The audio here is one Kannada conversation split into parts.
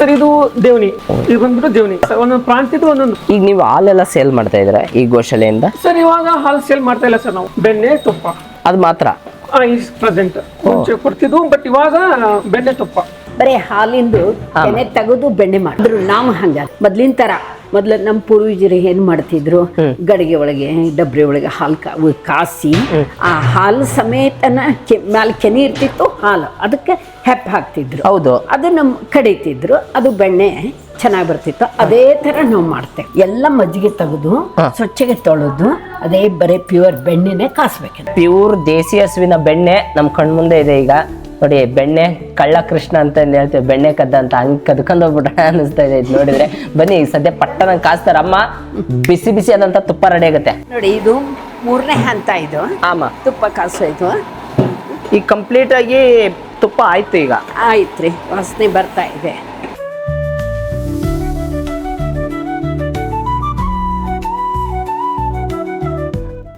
ಸರ್ ಇದು ದೇವನಿ. ಇದು ಬಂದ್ಬಿಟ್ಟು ದೇವನಿ. ಸರ್ ಒಂದೊಂದು ಪ್ರಾಂತ್ಯದ ಒಂದೊಂದು. ಈಗ ನೀವು ಹಾಲೆಲ್ಲ ಸೇಲ್ ಮಾಡ್ತಾ ಇದ್ರ ಈ ಗೋಶಾಲೆಯಿಂದ? ಸರ್ ಇವಾಗ ಹಾಲು ಸೇಲ್ ಮಾಡ್ತಾ ಇಲ್ಲ ಸರ್ ನಾವು. ಬೆಣ್ಣೆ ತುಪ್ಪ. ಅದು ಮಾತ್ರ? Is present. ಮುಂಚೆ ಕೊಡ್ತಿದ್ವು ಬಟ್ ಇವಾಗ ಬೆಣ್ಣೆ ತುಪ್ಪ. ಬರೀ ಹಾಲಿಂದು ಬೆಣ್ಣೆ ತೆಗೆದು ಬೆಣ್ಣೆ ಮಾಡಿದ್ರು ನಾವು ಹಂಗ ಮೊದ್ಲಿನ ತರ. ಮೊದ್ಲು ನಮ್ಮ ಪೂರ್ವಜರು ಏನ್ ಮಾಡ್ತಿದ್ರು? ಗಡಿಗೆ ಒಳಗೆ ಡಬ್ರಿ ಒಳಗೆ ಹಾಲು ಕಾಸಿ ಆ ಹಾಲು ಸಮೇತನ ಕೆ ಮ್ಯಾಲ ಕೆನೆ ಇರ್ತಿತ್ತು ಹಾಲು. ಅದಕ್ಕೆ ಹೆಪ್ಪ ಹಾಕ್ತಿದ್ರು. ಹೌದು. ಅದು ನಮ್ಮ ಕಡಿತಿದ್ರು ಅದು ಬೆಣ್ಣೆ ಚೆನ್ನಾಗಿ ಬರ್ತಿತ್ತು. ಅದೇ ತರ ನಾವು ಮಾಡ್ತೇವೆ. ಎಲ್ಲ ಮಜ್ಜಿಗೆ ತೆಗೆದು ಸ್ವಚ್ಛಗೆ ತೊಳೆದು ಅದೇ ಬರೀ ಪ್ಯೂರ್ ಬೆಣ್ಣೆನೆ ಕಾಸ್ಬೇಕು ಪ್ಯೂರ್ ದೇಸಿ ಹಸುವಿನ ಬೆಣ್ಣೆ ನಮ್ಮ ಕಣ್ಮುಂದೆ ಇದೆ ಈಗ. ನೋಡಿ ಬೆಣ್ಣೆ ಕಳ್ಳ ಕೃಷ್ಣ ಅಂತ ಹೇಳ್ತೀವಿ ಬೆಣ್ಣೆ ಕದ್ದ ಅಂತ ಹಂಗ್ ಕದ್ಕೊಂಡ್ ಹೋಗ್ಬಿಟ್ಟ ಅನಿಸ್ತಾ ಇದೆ ಇದು ನೋಡಿದ್ರೆ. ಬನ್ನಿ ಸದ್ಯ ಪಟ್ಟನ ಕಾಸ್ತಾರ ಅಮ್ಮ ಬಿಸಿ ಬಿಸಿ ಆದಂತ ತುಪ್ಪ ರೆಡಿ ಆಗುತ್ತೆ. ನೋಡಿ ಇದು ಮೂರನೇ ಹಂತ ಇದು. ಆಮ. ತುಪ್ಪ ಕಾಸೋಯ್ತು ಈಗ ಕಂಪ್ಲೀಟ್ ಆಗಿ ತುಪ್ಪ ಆಯ್ತು ಈಗ. ಆಯ್ತ್ರಿ ವಾಸನೆ ಬರ್ತಾ ಇದೆ.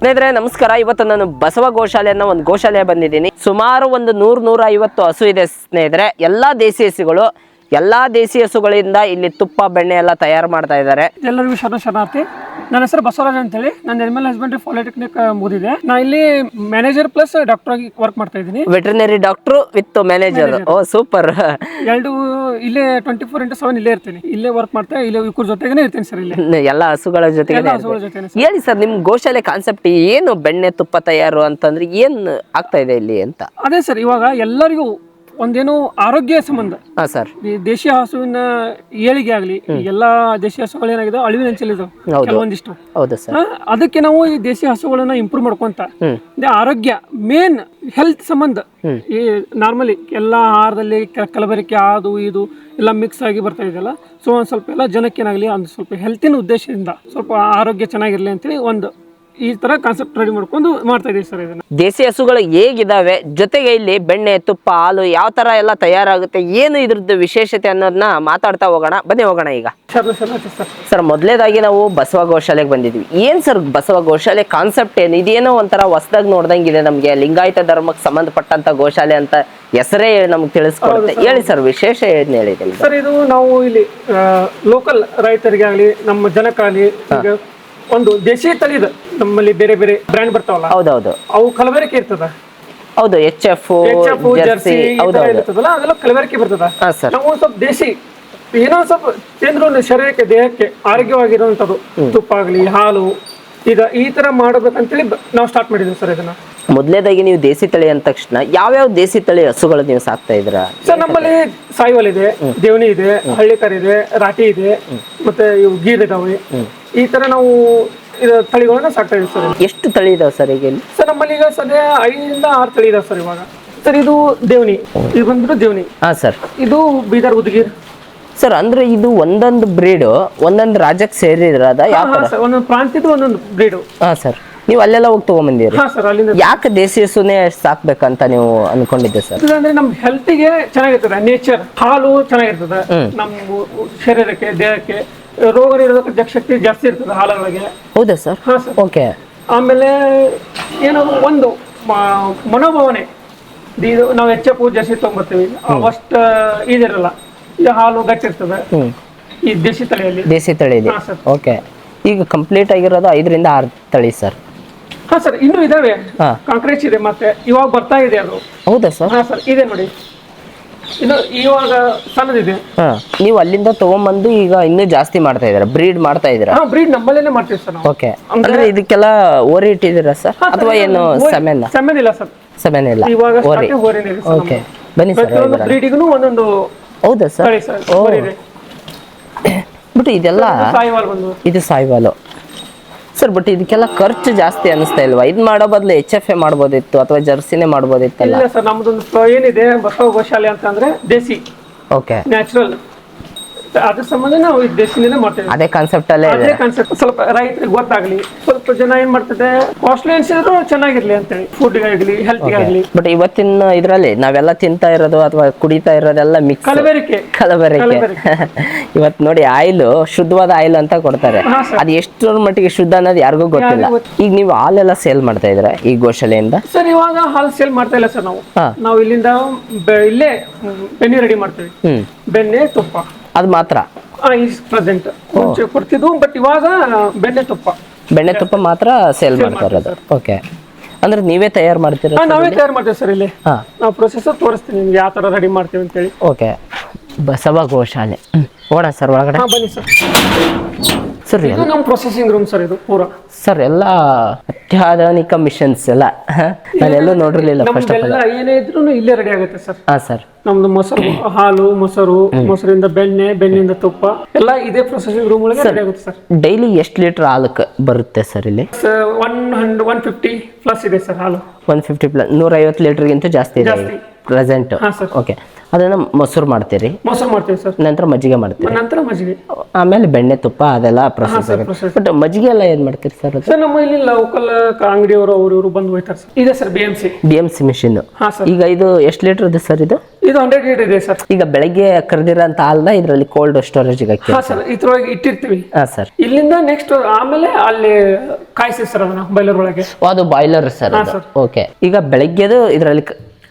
ಸ್ನೇಹಿತರೆ, ನಮಸ್ಕಾರ. ಇವತ್ತು ನಾನು ಬಸವ ಗೋಶಾಲೆ ಅನ್ನೋ ಒಂದು ಗೋಶಾಲೆ ಬಂದಿದ್ದೀನಿ. ಸುಮಾರು ಒಂದು ನೂರ್ ನೂರ ಐವತ್ತು ಹಸು ಇದೆ ಸ್ನೇಹಿತರೆ. ಎಲ್ಲಾ ದೇಸಿ ಹಸುಗಳು ಎಲ್ಲಾ ದೇಸಿ ಹಸುಗಳಿಂದ ಇಲ್ಲಿ ತುಪ್ಪ ಬೆಣ್ಣೆ ಎಲ್ಲ ತಯಾರು ಮಾಡ್ತಾ ಇದ್ದಾರೆ. ಎಲ್ಲರಿಗೂ ಶರಣ ಶರಣಾರ್ಥಿ. ನನ್ನ ಹೆಸರು ಬಸವರಾಜ್ ಅಂತೇಳಿ. ನನ್ನ ಎನಿಮಲ್ ಹಸ್ಬೆಂಡ್ರಿ ಪಾಲಿಟೆಕ್ನಿಕ್ ಮುಗಿದಿದೆ. ನಾ ಇಲ್ಲಿ ಮ್ಯಾನೇಜರ್ ಪ್ಲಸ್ ಡಾಕ್ಟರ್ ಆಗಿ ವರ್ಕ್ ಮಾಡ್ತಾ ಇದ್ದೀನಿ. Veterinary doctor with manager oh super ಎರಡು ಇಲ್ಲೇ ಟ್ವೆಂಟಿ ಫೋರ್ ಇಂಟು ಸೆವೆನ್ ಇಲ್ಲೇ ಇರ್ತೀನಿ. ಇಲ್ಲೇ ವರ್ಕ್ ಮಾಡ್ತಾ ಇಲ್ಲೇ ಇವ್ರ ಜೊತೆಗೇನೆ ಇರ್ತೀನಿ ಸರ್ ಇಲ್ಲಿ. ಎಲ್ಲ ಹಸುಗಳ ಜೊತೆಗೆ ಹಸುಗಳ ಜೊತೆನೆ ಹೇಳಿ ಸರ್ ನಿಮ್ ಗೋಶಾಲೆ ಕಾನ್ಸೆಪ್ಟ್ ಏನು ಬೆಣ್ಣೆ ತುಪ್ಪ ತಯಾರು ಅಂತಂದ್ರೆ ಏನ್ ಆಗ್ತಾ ಇದೆ ಇಲ್ಲಿ ಅಂತ? ಅದೇ ಸರ್ ಇವಾಗ ಎಲ್ಲರಿಗೂ ಒಂದೇನು ಆರೋಗ್ಯ ಸಂಬಂಧ. ಹಾ ಸರ್. ಈ ದೇಶೀಯ ಹಸುವಿನ ಏಳಿಗೆ ಆಗಲಿ ಎಲ್ಲಾ ದೇಶೀಯ ಹಸುಗಳು ಏನಾಗಿದೆ ಅಳಿವಿನ ಹೌದು. ಕೆಲವೊಂದಿಷ್ಟು. ಹೌದು ಸರ್. ಹಾ, ಅದಕ್ಕೆ ನಾವು ಈ ದೇಶೀಯ ಹಸುಗಳನ್ನ ಇಂಪ್ರೂವ್ ಮಾಡ್ಕೊಂತ ಹ್ಮ್. ಆರೋಗ್ಯ ಮೇನ್ ಹೆಲ್ತ್ ಸಂಬಂಧ. ಈ ನಾರ್ಮಲಿ ಎಲ್ಲ ಆಹಾರದಲ್ಲಿ ಕ- ಕಲಬೆರಕೆ ಅದು ಇದು ಎಲ್ಲ ಮಿಕ್ಸ್ ಆಗಿ ಬರ್ತಾ ಇದೆಯಲ್ಲ ಸೊ ಒಂದ್ ಸ್ವಲ್ಪ ಎಲ್ಲ ಜನಕ್ಕೆ ಏನಾಗಲಿ ಒಂದು ಸ್ವಲ್ಪ ಹೆಲ್ತಿನ ಉದ್ದೇಶದಿಂದ ಸ್ವಲ್ಪ ಆರೋಗ್ಯ ಚೆನ್ನಾಗಿರಲಿ ಅಂತೇಳಿ ಒಂದು ಈ ತರ ಕಾನ್ಸೆಪ್ಟ್ ರೆಡಿ ಮಾಡ್ಕೊಂಡು ಮಾಡ್ತಾ ಇದೀವಿ ಸರ್ ಇದನ್ನ. ದೇಸಿ ಹಸುಗಳು ಹೇಗಿದಾವೆ ಜೊತೆಗೆ ಇಲ್ಲಿ ಬೆಣ್ಣೆ ತುಪ್ಪ ಹಾಲು ಯಾವ ತರ ಎಲ್ಲ ತಯಾರಾಗುತ್ತೆ ಏನು ಇದ್ರದ್ದು ವಿಶೇಷತೆ ಅನ್ನೋದನ್ನ ಮಾತಾಡ್ತಾ ಹೋಗೋಣ. ಬನ್ನಿ ಹೋಗೋಣ ಈಗ. ಸರ್ ಮೊದಲೇದಾಗಿ ನಾವು ಬಸವ ಗೋಶಾಲೆಗೆ ಬಂದಿದ್ವಿ. ಏನ್ ಸರ್ ಬಸವ ಗೋಶಾಲೆ ಕಾನ್ಸೆಪ್ಟ್ ಏನು? ಇದೇನೋ ಒಂಥರ ಹೊಸದಾಗಿ ಇದೆ ನಮಗೆ ಲಿಂಗಾಯತ ಧರ್ಮಕ್ಕೆ ಸಂಬಂಧಪಟ್ಟಂತ ಗೋಶಾಲೆ ಅಂತ ಹೆಸರೇ ನಮ್ಗೆ ತಿಳಿಸ್ಕೊಡುತ್ತೆ. ಹೇಳಿ ಸರ್ ವಿಶೇಷ ಏನು ಹೇಳಿದೆ ಸರ್ ಇದು ನಾವು ಇಲ್ಲಿ ಲೋಕಲ್ ರೈತರಿಗೆ ಆಗಲಿ ನಮ್ಮ ಜನಕ್ಕಾಗಲಿ ಒಂದು ದೇಶಿ ತಳಿದ ನಮ್ಮಲ್ಲಿ ಬೇರೆ ಬೇರೆ ಬ್ರ್ಯಾಂಡ್ ಬರ್ತಾವಲ್ಲ. ಹೌದೌದು. ಅವು ಕಲಬೆರಕೆ ಇರ್ತದ. ಹೌದು ಎಚ್ ಎಫ್ ಜರ್ಸಿ ಇರ್ತದಲ್ಲ ಅದೆಲ್ಲ ಕಲಬೆರಕೆ ಬರ್ತದ. ನಾವು ಒಂದ್ ಸ್ವಲ್ಪ ದೇಶಿ ಏನೋ ಸ್ವಲ್ಪ ತಿಂದ್ರು ಒಂದು ಶರೀರಕ್ಕೆ ದೇಹಕ್ಕೆ ಆರೋಗ್ಯವಾಗಿರುವಂತದ್ದು ತುಪ್ಪ ಆಗ್ಲಿ ಹಾಲು ಈಗ ಈ ತರ ಮಾಡಬೇಕಂತೇಳಿ ನಾವು ಸ್ಟಾರ್ಟ್ ಮಾಡಿದ್ವಿ ಸರ್ ಇದನ್ನ. ಮೊದಲೇದಾಗಿ ನೀವು ದೇಸಿ ತಳಿ ಅಂದ ತಕ್ಷಣ ಯಾವ್ಯಾವ ದೇಸಿ ತಳಿ ಹಸುಗಳು ನೀವು ಸಾಕ್ತಾ ಇದ್ರ ಸರ್ ನಮ್ಮಲ್ಲಿ ಸಾಯಿವಲ್ ಇದೆ ದೇವನಿ ಇದೆ ಹಳ್ಳಿಕರ್ ಇದೆ ರಾಟಿ ಇದೆ ಮತ್ತೆ ಇವು ಗೀರ್ ಇದಾವೆ. ಈ ತರ ನಾವು ಇದು ತಳಿಗಳನ್ನ ಸಾಕ್ತಾ ಇದೀವಿ ಸರ್ ಎಷ್ಟು ತಳಿ ಇದಾವೆ ಸರ್ ಈಗ ಇಲ್ಲಿ? ಸರ್ ನಮ್ಮಲ್ಲಿ ಈಗ ಸದ್ಯ ಐದರಿಂದ ಆರು ತಳಿ ಇದಾವೆ ಸರ್ ಇವಾಗ. ಸರ್ ಇದು ದೇವನಿ. ಇದು ಬಂದ್ಬಿಟ್ಟು ದೇವನಿ. ಹಾ ಸರ್. ಇದು ಬೀದರ್ ಉದ್ಗೀರ್. ಸರ್ ಅಂದ್ರೆ ಇದು ಒಂದೊಂದು ಬ್ರೀಡ್ ಒಂದೊಂದು ರಾಜ್ಯಕ್ಕೆ ಸೇರಿರೋದ? ಯಾವ ಹಾ ಸರ್ ಒಂದೊಂದು ಪ್ರಾಂತ್ಯದ ಒಂದೊಂದು ಬ್ರೀಡು. ಹಾಂ ಸರ್. ನೀವು ಅಲ್ಲೆಲ್ಲ ಹೋಗಿ ತಗೊಂಬಂದಿರಿ? ಹಾ ಸರ್ ಅಲ್ಲಿಂದ ಯಾಕೆ ದೇಸಿ ಹಸುನೇ ಸಾಕ್ಬೇಕಂತ ನೀವು ಅನ್ಕೊಂಡಿದ್ದೆ ಸರ್? ಅಂದ್ರೆ ನಮ್ಮ ಹೆಲ್ತಿಗೆ ಚೆನ್ನಾಗಿರ್ತದೆ. ನೇಚರ್ ಹಾಲು ಚೆನ್ನಾಗಿರ್ತದೆ. ನಮ್ಮ ಶರೀರಕ್ಕೆ ದೇಹಕ್ಕೆ. ರೋಗ ನಿರೋಧಕ ಶಕ್ತಿ ಜಾಸ್ತಿ ಇರ್ತದೆ ಹಾಲುಗಳಿಗೆ. ಹೌದಾ ಸರ್? ಹಾ ಸರ್. ಓಕೆ. ಆಮೇಲೆ ಏನೋ ಒಂದು ಮ- ಮನೋಭಾವನೆ. ಇದು ನಾವು ಎಚ್ ಎಫ್ ಜರ್ಸಿ ತಗೊಂಬರ್ತೀವಿ. ಅವಷ್ಟು ಇದಿರಲ್ಲ. ಇದು ಹಾಲು ಗಟ್ಟಿ ಇರ್ತದೆ. ಈ ದೇಶಿ ತಳಿಯಲ್ಲಿ. ದೇಸಿ ತಳಿಯಲ್ಲಿ. ಹಾ ಸರ್. ಓಕೆ. ಈಗ ಕಂಪ್ಲೀಟ್ ಆಗಿರೋದು ಐದರಿಂದ ಆರು ತಳಿ ಸರ್. ಹಾ ಸರ್ ಇನ್ನೂ ಇದಾವೆ. ಹಾ. ಕಾಂಕ್ರೀಟ್ಸ್ ಇದೆ ಮತ್ತೆ ಇವಾಗ ಬರ್ತಾ ಇದೆ ಅದು. ಹೌದಾ ಸರ್? ಹಾ ಸರ್ ಇದೆ ನೋಡಿ. ಇನ್ನು ಇವಾಗ ಸಣ್ಣದಿದೆ. ಹಾ. ನೀವು ಅಲ್ಲಿಂದ ತಗೊಂಬಂದು ಈಗ ಇನ್ನೂ ಜಾಸ್ತಿ ಮಾಡ್ತಾ ಇದ್ದೀರಾ? ಬ್ರೀಡ್ ಮಾಡ್ತಾ ಇದ್ದೀರಾ? ಹಾ ಬ್ರೀಡ್ ನಮ್ಮಲ್ಲೇನೆ ಮಾಡ್ತೀವಿ ಸರ್ ನಾವು. ಓಕೆ ಅಂದ್ರೆ ಇದಕ್ಕೆಲ್ಲ ಓರಿ ಇಟ್ಟಿದ್ದೀರಾ ಸರ್? ಹಾ, ಅಥವಾ ಏನು ಓರಿ- ಸಮಯ ಇಲ್ಲ ಸರ್. ಸಮೆನ ಇಲ್ಲ. ಇವಾಗ ಓರಿ. starting ಓರಿನೇ ಇದೆ ಸರ್ ಓಕೆ ಬನ್ನಿ ಸರ್ ಪ್ರತಿಯೊಂದು ಬ್ರೀಡಿಗೂ ಒಂದೊಂದು ಹೌದಾ ಸರ್? ತಳಿ ಸರ್ ಓ ಓರಿ ಇದೆ. ಬಟ್ ಇದೆಲ್ಲ ಸಾಯಿವಾಲ್ ಬಂದು ಇದು ಸಾಯಿವಾಲು ಸರ್ ಬಟ್ ಇದಕ್ಕೆಲ್ಲ ಖರ್ಚು ಜಾಸ್ತಿ ಅನಿಸ್ತಾ ಇಲ್ವಾ? ಇದು ಮಾಡೋ ಬದಲು ಎಚ್ ಎಫ್ ಎ ಮಾಡ್ಬೋದಿತ್ತು ಅಥವಾ ಜರ್ಸಿನೇ ಮಾಡ್ಬೋದಿತ್ತಲ್ಲ? ಇಲ್ಲ ಸರ್ ನಮ್ದೊಂದು ಏನಿದೆ ಬಸವ ಗೋಶಾಲೆ ಅಂತಂದ್ರೆ ದೇಸಿ. ಓಕೆ ನ್ಯಾಚುರಲ್ ಅದ್ರ ಸಂಬಂಧ ನಾವು ಈ ಮಾಡ್ತೇವೆ. ಅದೇ ಕಾನ್ಸೆಪ್ಟ್ ಅಲ್ಲೇ ಇದೆ. ಅದೇ ಕಾನ್ಸೆಪ್ಟ್ ಸ್ವಲ್ಪ ರೈತರಿಗೆ ಗೊತ್ತಾಗ್ಲಿ ಸ್ವಲ್ಪ ಜನ ಏನ್ ಮಾಡ್ತದೆ ಕಾಸ್ಟ್ಲಿ ಅನ್ಸಿದ್ರು ಚೆನ್ನಾಗಿರ್ಲಿ ಅಂತೇಳಿ. ಹೆಲ್ತ್ ಆಗ್ಲಿ ಬಟ್ ಇವತ್ತಿನ ಇದ್ರಲ್ಲಿ ನಾವೆಲ್ಲ ತಿಂತಾ ಇರೋದು ಅಥವಾ ಕುಡಿತಾ ಇರೋದೆಲ್ಲ ಮಿಕ್ಸ್ ಕಲಬೆರಕೆ. ಇವತ್ ನೋಡಿ ಆಯಿಲ್ ಶುದ್ಧವಾದ ಆಯಿಲ್ ಅಂತ ಕೊಡ್ತಾರೆ. ಹಾ, ಸರ್. ಅದು ಎಷ್ಟರ ಮಟ್ಟಿಗೆ ಶುದ್ಧ ಅನ್ನೋದು ಯಾರಿಗೂ ಗೊತ್ತಿಲ್ಲ. ಯಾರಿಗೂ ಈಗ ನೀವು ಹಾಲೆಲ್ಲ ಸೇಲ್ ಮಾಡ್ತಾ ಇದ್ದೀರಾ ಈ ಗೋಶಾಲೆಯಿಂದ? ಸರ್ ಇವಾಗ ಹಾಲು ಸೇಲ್ ಮಾಡ್ತಾ ಇಲ್ಲ ಸರ್ ನಾವು. ಹಾ. ನಾವು ಇಲ್ಲಿಂದ ಬೆ- ಇಲ್ಲೇ ಬೆಣ್ಣೆ ರೆಡಿ ಮಾಡ್ತೀವಿ. ಹ್ಮ್. ಬೆಣ್ಣೆ ತುಪ್ಪ. ಅದು ಮಾತ್ರ. ಈಸ್ ಪ್ರೆಸೆಂಟ್ ಮುಂಚೆ ಕೊಡ್ತಿದ್ವು ಬಟ್ ಇವಾಗ ಬೆಣ್ಣೆ ತುಪ್ಪ. ಬೆಣ್ಣೆ ತುಪ್ಪ ಮಾತ್ರ ಸೇಲ್ ಮಾಡ್ತಾರೆ ಇರೋದು. ಓಕೆ ಅಂದ್ರೆ ನೀವೇ ತಯಾರು ಮಾಡ್ತೀರಾ ನಾವೇ ತಯಾರು ಮಾಡ್ತೇವೆ ಸರ್ ಇಲ್ಲಿ. ನಾವು ಪ್ರೊಸೆಸ್ ತೋರಿಸ್ತೀನಿ ನಿಮ್ಗೆ ಯಾವ ತರ ರೆಡಿ ಮಾಡ್ತೀವಿ ಅಂತೇಳಿ. ಓಕೆ ಬಸವ ಗೋಶಾಲೆ. ಓಡಾ ಸರ್ ಒಳಗಡೆ. ಹಾ ಬನ್ನಿ ಸರ್. ಸರ್ ಇದು ನಮ್ಮ ಪ್ರೊಸೆಸಿಂಗ್ ರೂಮ್ ಸರ್ ಇದು ಪೂರ. ಸರ್ ಎಲ್ಲ ಅತ್ಯಾಧುನಿಕ ಮಿಷನ್ಸ್ ಎಲ್ಲ. ನಾನೆಲ್ಲ ನೋಡಿರ್ಲಿಲ್ಲ ಫಸ್ಟ್ ಆಫ್ ಆಲ್ ನಮ್ದೆಲ್ಲ ಏನೇ ಇದ್ರೂ ಇಲ್ಲೇ ರೆಡಿ ಆಗುತ್ತೆ ಸರ್. ಹಾ ಸರ್. ನಮ್ದು ಮೊಸರು ಹಾಲು ಮೊಸರು ಮೊಸರಿಂದ ಬೆಣ್ಣೆ ಬೆಣ್ಣೆಯಿಂದ ತುಪ್ಪ ಎಲ್ಲ ಇದೇ ಪ್ರೊಸೆಸಿಂಗ್ ರೂಮ್ ಒಳಗೆ ರೆಡಿ ಆಗುತ್ತೆ ಸರ್. ಡೈಲಿ ಎಷ್ಟು ಲೀಟರ್ ಹಾಲಕ್ಕೆ ಬರುತ್ತೆ ಸರ್ ಇಲ್ಲಿ? One hundred one fifty plus ಇದೆ ಸರ್ ಹಾಲು. ಒನ್ ಫಿಫ್ಟಿ ಪ್ಲಸ್ ನೂರೈವತ್ತು ಲೀಟರ್ಗಿಂತ ಜಾಸ್ತಿ ಇದೆ ಜಾಸ್ತಿ. ಪ್ರೆಸೆಂಟ್ ಹಾ ಓಕೆ ಅದನ್ನ ಮೊಸರು ಮಾಡ್ತೀರಿ. ಮೊಸರು ಮಾಡ್ತೀವಿ ಸರ್ ನಂತರ ಮಜ್ಜಿಗೆ ಮಾಡ್ತೀವಿ ನಂತರ ಮಜ್ಜಿಗೆ. ಆಮೇಲೆ ಬೆಣ್ಣೆ ತುಪ್ಪ ಅದೆಲ್ಲ ಪ್ರೊಸೆಸ್ ಆಗುತ್ತೆ. process. ಬಟ್ ಮಜ್ಜಿಗೆ ಎಲ್ಲ ಏನ್ ಮಾಡ್ತೀರಿ ಸರ್ ಅದು? ಸರ್ ನಮ್ಮ ಇಲ್ಲಿ ಲೋಕಲ್ ಅಂಗಡಿಯವರು ಅವರು ಇವರು ಬಂದು ಹೋಯ್ತಾರೆ ಸರ್ ಇದೆ sir B M C B M C machine ಹಾ ಸರ್ ಈಗ ಇದು ಎಷ್ಟು ಲೀಟರ್ ಇದೆ ಸರ್ ಇದು? ಇದು ಹಂಡ್ರೆಡ್ ಲೀಟರ್ ಇದೆ ಸರ್ ಈಗ ಬೆಳಗ್ಗೆ ಕರೆದಿರೋಂಥ ಹಾಲ್ನ ಇದರಲ್ಲಿ ಕೋಲ್ಡ್ ಸ್ಟೋರೇಜ್ ಹಾಕಿ ಹಾ ಸರ್ ಇದ್ರೊಳಗೆ ಇಟ್ಟಿರ್ತೀವಿ. ಹಾ ಸರ್ ಇಲ್ಲಿಂದ ನೆಕ್ಸ್ಟ್ ಆಮೇಲೆ ಅಲ್ಲಿ ಕಾಯಿಸಿ ಸರ್ ಅದನ್ನ ಬೈಲರ್ ಒಳಗೆ. ಅದು ಬಾಯ್ಲರ್ ಸರ್ ಅದು. sir. ಓಕೆ ಈಗ ಬೆಳಗ್ಗೆದು ಇದರಲ್ಲಿ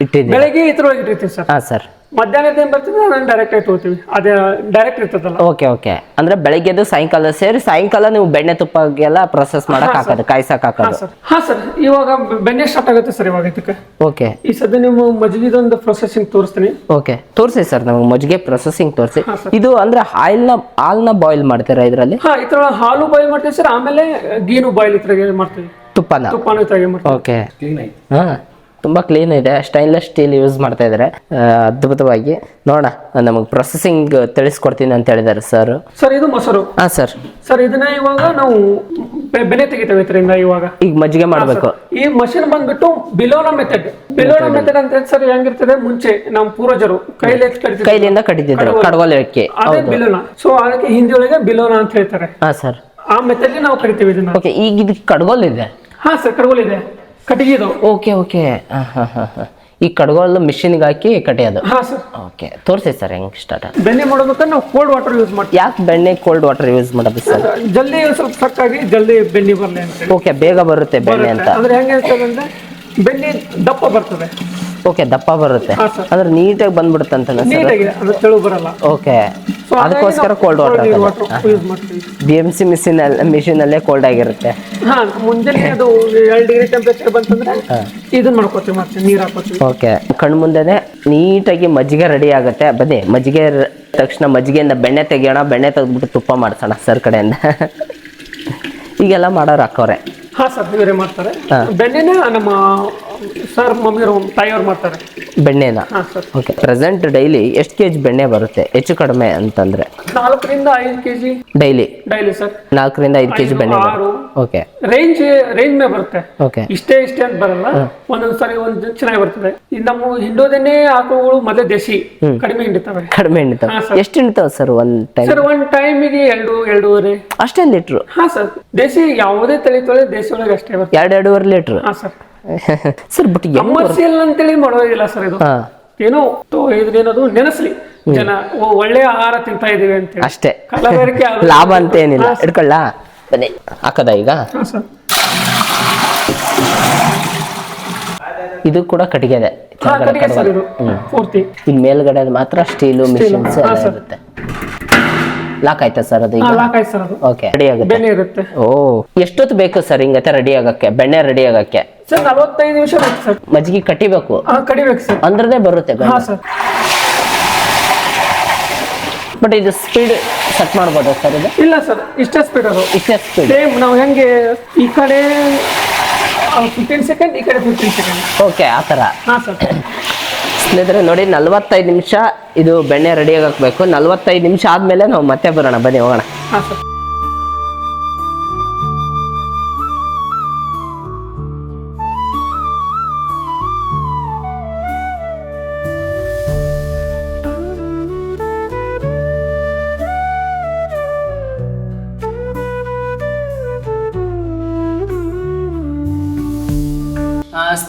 ಇಟ್ಟಿದ್ದೀವಿ ಬೆಳಗ್ಗೆ ಇದ್ರೊಳಗೆ ಇಟ್ಟಿರ್ತೀವಿ ಸರ್. ಹಾ ಸರ್. ಮಧ್ಯಾಹ್ನದ ಏನ್ ಬರ್ತದೆ ಅದನ್ನು ಡೈರೆಕ್ಟ್ ಆಗಿ ತಗೋತೀವಿ. ಅದೇ ಡೈರೆಕ್ಟ್ ಇರ್ತದಲ್ಲ. Okay okay. ಅಂದ್ರೆ ಬೆಳಗ್ಗೆದು ಸಾಯಂಕಾಲ ಸೇರಿ ಸಾಯಂಕಾಲ ನೀವು ಬೆಣ್ಣೆ ತುಪ್ಪಗೆಲ್ಲ ಪ್ರೊಸೆಸ್ ಮಾಡಕ್ ಹಾಕೋದು ಕಾಯ್ಸಕ್ ಹಾ ಹಾಕೋದು. ಸರ್. ಹಾ ಸರ್. ಇವಾಗ ಬೆಣ್ಣೆ ಸ್ಟಾರ್ಟ್ ಆಗುತ್ತೆ ಸರ್ ಇವಾಗ ಇದಕ್ಕೆ. ಓಕೆ. ಈ ಸದ್ಯ ನೀವು ಮಜ್ಜಿಗೆದೊಂದು ಪ್ರೊಸೆಸಿಂಗ್ ತೋರಿಸ್ತೀನಿ. ಓಕೆ. ತೋರಿಸಿ ಸರ್ ನಮಗೆ ಮಜ್ಜಿಗೆ ಪ್ರೊಸೆಸಿಂಗ್ ತೋರಿಸಿ. ಇದು ಅಂದ್ರೆ ಹಾಲ್ನ ಹಾಲ್ನ ಬಾಯ್ಲ್ ಮಾಡ್ತೀರಾ ಇದರಲ್ಲಿ? ಹಾ ಇತರ ಹಾಲು ಬಾಯ್ಲ್ ಮಾಡ್ತೀವಿ ಸರ್. ಆಮೇಲೆ ಗೀನು ಬಾಯ್ಲ್ ಇತರ ಮಾಡ್ತೀವಿ. ತುಪ್ಪನ. ತುಪ್ಪನ ಇತರ ಮಾಡ್ತೀವಿ. ಓಕೆ. ಹಾ. ತುಂಬಾ ಕ್ಲೀನ್ ಇದೆ. ಸ್ಟೈನ್ಲೆಸ್ ಸ್ಟೀಲ್ ಯೂಸ್ ಮಾಡ್ತಾ ಇದ್ದಾರೆ ಅದ್ಭುತವಾಗಿ. ನೋಡೋಣ ನಮಗೆ ಪ್ರೊಸೆಸಿಂಗ್ ತಿಳಿಸ್ಕೊಡ್ತೀನಿ ಅಂತ ಹೇಳಿದ್ದಾರೆ ಸರ್ ಸರ್ ಇದು ಮೊಸರು. ಹಾ ಸರ್ ಸರ್ ಇದನ್ನ ಇವಾಗ ನಾವು ಬೆ- ಬೆನೆ ತೆಗಿತೇವೆ ಇದರಿಂದ ಇವಾಗ. ಈಗ ಮಜ್ಜಿಗೆ ಮಾಡಬೇಕು. ಈ ಮಷಿನ್ ಬಂದ್ಬಿಟ್ಟು ಬಿಲೋನ ಮೆಥಡ್ ಬಿಲೋನ ಮೆಥಡ್ ಅಂತ ಸರ್ ಹೆಂಗಿರ್ತದೆ? ಮುಂಚೆ ನಮ್ಮ ಪೂರ್ವಜರು ಕೈಲಿ ಎತ್ತಿ ಕಡಿತಿದ್ರು. ಕೈಲಿಂದ ಕಡಿತಿದ್ರು ಕಡಗೋಲೆ. ಅದೇ ಬಿಲೋನ ಸೊ ಅದಕ್ಕೆ ಹಿಂದಿ ಒಳಗೆ ಬಿಲೋನ ಅಂತ ಹೇಳ್ತಾರೆ. ಹಾ ಸರ್ ಆ ಮೆಥಡ್ ನಾವು ಕರಿತೀವಿ ಇದನ್ನ. ಓಕೆ ಈಗ ಇದಕ್ಕೆ ಕಡಗೋಲ್ ಇದೆ? ಹಾ ಸರ್ ಕಡವಲ್ ಇದೆ. ಕಟ್ಟಿಗೆದು. Okay okay. ಈ ಕಡಗೋಲ್ ಮಿಷಿನ್ಗೆ ಹಾಕಿ ಕಟ್ಟಿಯೋದು. ಹಾ ಸರ್ ಓಕೆ. ತೋರಿಸಿ ಸರ್ ಹೆಂಗೆ ಸ್ಟಾರ್ಟ್ ಬೆಣ್ಣೆ ಮಾಡೋದಕ್ಕೆ ನಾವು ಕೋಲ್ಡ್ ವಾಟರ್ ಯೂಸ್ ಮಾಡ್ತೀವಿ. ಯಾಕೆ ಬೆಣ್ಣೆ ಕೋಲ್ಡ್ ವಾಟರ್ ಯೂಸ್ ಮಾಡೋದು ಸರ್ ಜಲ್ದಿ ಸ್ವಲ್ಪ ಸಕ್ಕಾಗಿ ಜಲ್ದಿ ಬೆಣ್ಣೆ ಬರಲಿ ಅಂತ ಓಕೆ ಬೇಗ ಬರುತ್ತೆ ಬೆಣ್ಣೆ ಅಂತ. ಅಂದ್ರೆ ಹೆಂಗೆ ಇರ್ತದೆ ಅಂದ್ರೆ ಬೆಣ್ಣೆ ದಪ್ಪ ಬರ್ತದೆ. ಓಕೆ ದಪ್ಪ ಬರುತ್ತೆ. ಅಂದ್ರೆ ನೀಟಾಗಿ ಬಂದ್ಬಿಡುತ್ತೆ ಅಂತ ಸರ್ ನೀಟಾಗಿ ಅದು ತೆಳು ಬರಲ್ಲ. ಓಕೆ ಅದಕ್ಕೋಸ್ಕರ ಕೋಲ್ಡ್ ವಾಟರ್ ಮಾಡ್ತೀವಿ. ಬಿ ಎಂ ಸಿ ಮಿಷಿನ್ ಮಿಷಿನಲ್ಲೇ ಕೋಲ್ಡ್ ಆಗಿರುತ್ತೆ. ಹಾ ಮುಂಜಾನೆ ಅದು ಎರಡು ಡಿಗ್ರಿ ಟೆಂಪರೇಚರ್ ಬಂತಂದ್ರೆ ಇದನ್ನ ಮಾಡ್ಕೋತೀವಿ ಮತ್ತೆ ನೀರ್ ಹಾಕೋತೀವಿ. ಓಕೆ ಕಣ್ಣ ಮುಂದೆನೆ ನೀಟಾಗಿ ಮಜ್ಜಿಗೆ ರೆಡಿ ಆಗುತ್ತೆ. ಬನ್ನಿ ಮಜ್ಜಿಗೆ ರ- ತಕ್ಷಣ ಮಜ್ಜಿಗೆಯಿಂದ ಬೆಣ್ಣೆ ತೆಗಿಯೋಣ. ಬೆಣ್ಣೆ ತೆಗೆದ್ಬಿಟ್ಟು ತುಪ್ಪ ಮಾಡ್ಸೋಣ ಸರ್ ಕಡೆಯಿಂದ. ಈಗೆಲ್ಲ ಮಾಡೋರು ಹಾಕೋರೆ ಹಾ ಸರ್ ಇವರೇ ಮಾಡ್ತಾರೆ. ಬೆಣ್ಣೆನ ನಮ್ಮ ಸರ್ ಮಮ್ಮಿಯವರು ತಾಯಿಯವ್ರು ಮಾಡ್ತಾರೆ. ಬೆಣ್ಣೆನ. ಓಕೆ ಪ್ರೆಸೆಂಟ್ ಡೈಲಿ ಎಷ್ಟು ಕೆಜಿ ಬೆಣ್ಣೆ ಬರುತ್ತೆ? ಹೆಚ್ಚು ಕಡಿಮೆ ಅಂತಂದ್ರೆ. ನಾಲ್ಕರಿಂದ ಐದು ಕೆಜಿ. Daily daily sir. ನಾಲ್ಕರಿಂದ ಐದು ಕೆಜಿ ಬೆಣ್ಣೆ ಆರು. ಓಕೆ ರೇಂಜ್ ರೇಂಜ್ ಮೇ ಬರುತ್ತೆ. ಓಕೆ ಇಷ್ಟೇ ಇಷ್ಟೇ ಅಂತ ಬರಲ್ಲ. ಒಂದೊಂದು ಸರಿ ಒಂದ್ ಚೆನ್ನಾಗಿ ಬರ್ತದೆ. ಈ ನಮ್ಮ ಹಿಂಡೋದನ್ನೇ ಆಕಳುಗಳು ಮೊದಲೇ ದೇಸಿ ಕಡಿಮೆ ಹಿಂಡಿತವೆ. ಕಡಿಮೆ ಹಿಂಡಿತಾವೆ. ಎಷ್ಟು ಹಿಂಡ್ತಾವೆ ಸರ್ ಒಂದ್ ಟೈಮ್ ಸರ್ ಒಂದ್ ಟೈಮಿಗೆ ಎರಡು ಎರಡೂವರೆ. ಅಷ್ಟೇ ಲೀಟರ್ ಹಾ ಸರ್. ದೇಸಿ ಯಾವುದೇ ತಳಿ ತೊಳೆ ದೇಸಿ ಒಳಗೆ ಅಷ್ಟೇ ಬರ್ತದೆ. ಎರಡು ಎರಡೂವರೆ ಲೀಟ್ರ್ ಹಾ ಸರ್. ಸರ್ ಬಟ್ ಕಮರ್ಷಿಯಲ್ ಅಂತೇಳಿ ಮಾಡೋದಿಲ್ಲ ಸರ್ ಇದು. ಏನೋ ಇದ್ರೇನದು ನೆನೆಸ್ಲಿ. ಜನ ಒಳ್ಳೆ ಆಹಾರ ತಿಂತಾ ಇದೀವಿ ಅಂತ ಅಷ್ಟೇ. ಕಲಬೆರಕೆ ಲಾಭ ಅಂತ ಏನಿಲ್ಲ. ಇಡ್ಕೊಳ್ಳ ಬನ್ನಿ. ಹಾಕದ ಈಗ? ಇದು ಕೂಡ ಕಟ್ಟಿಗೆದೆ ಇನ್ ಮೇಲ್ಗಡೆ ಮಾತ್ರ ಸ್ಟೀಲು ಮಿಷಿನ್ಸ್. ಇರುತ್ತೆ. ಲಾಕ್ ಆಯ್ತಾ ಸರ್ ಅದು ಓಕೆ ರೆಡಿ ಆಗುತ್ತೆ. ಓ ಎಷ್ಟೊತ್ತು ಬೇಕು ಸರ್ ಹಿಂಗತ್ತೆ ರೆಡಿ ಆಗಕ್ಕೆ? ಬೆಣ್ಣೆ ರೆಡಿ ಆಗಕ್ಕೆ? ಸರ್ ನಲವತ್ತೈದು ನಿಮಿಷ ಬೇಕು ಸರ್. ಮಜ್ಜಿಗೆ ಕಟ್ಟಿಬೇಕು. ಹಾ ಕಡಿಬೇಕು ಸರ್. ಅಂದ್ರದೇ ಬರುತ್ತೆ ಹಾ ಸರ್. ಬಟ್ ಇದು ಸ್ಪೀಡ್ ಸೆಟ್ ಮಾಡ್ಬೋದಾ ಸರ್ ಇದು? ಇಲ್ಲ ಸರ್ ಇಷ್ಟೇ ಸ್ಪೀಡ್ ಅದು. ಇಷ್ಟೇ ಸ್ಪೀಡ್ ಸೇಮ್ ನಾವು ಹೆಂಗೆ ಈ ಕಡೆ ಫಿಫ್ಟೀನ್ ಸೆಕೆಂಡ್ ಈ ಕಡೆ ಫಿಫ್ಟೀನ್ ಸೆಕೆಂಡ್ ಓಕೆ ಆ ಥರ. ಹಾ ಸರ್. ಸ್ನೇಹಿತರೆ ನೋಡಿ ನಲ್ವತ್ತೈದು ನಿಮಿಷ ಇದು ಬೆಣ್ಣೆ ರೆಡಿ ಆಗಬೇಕು ನಲ್ವತ್ತೈದು ನಿಮಿಷ ಆದಮೇಲೆ ನಾವು ಮತ್ತೆ ಬರೋಣ. ಬನ್ನಿ ಹೋಗೋಣ. ಹಾಂ ಸರ್.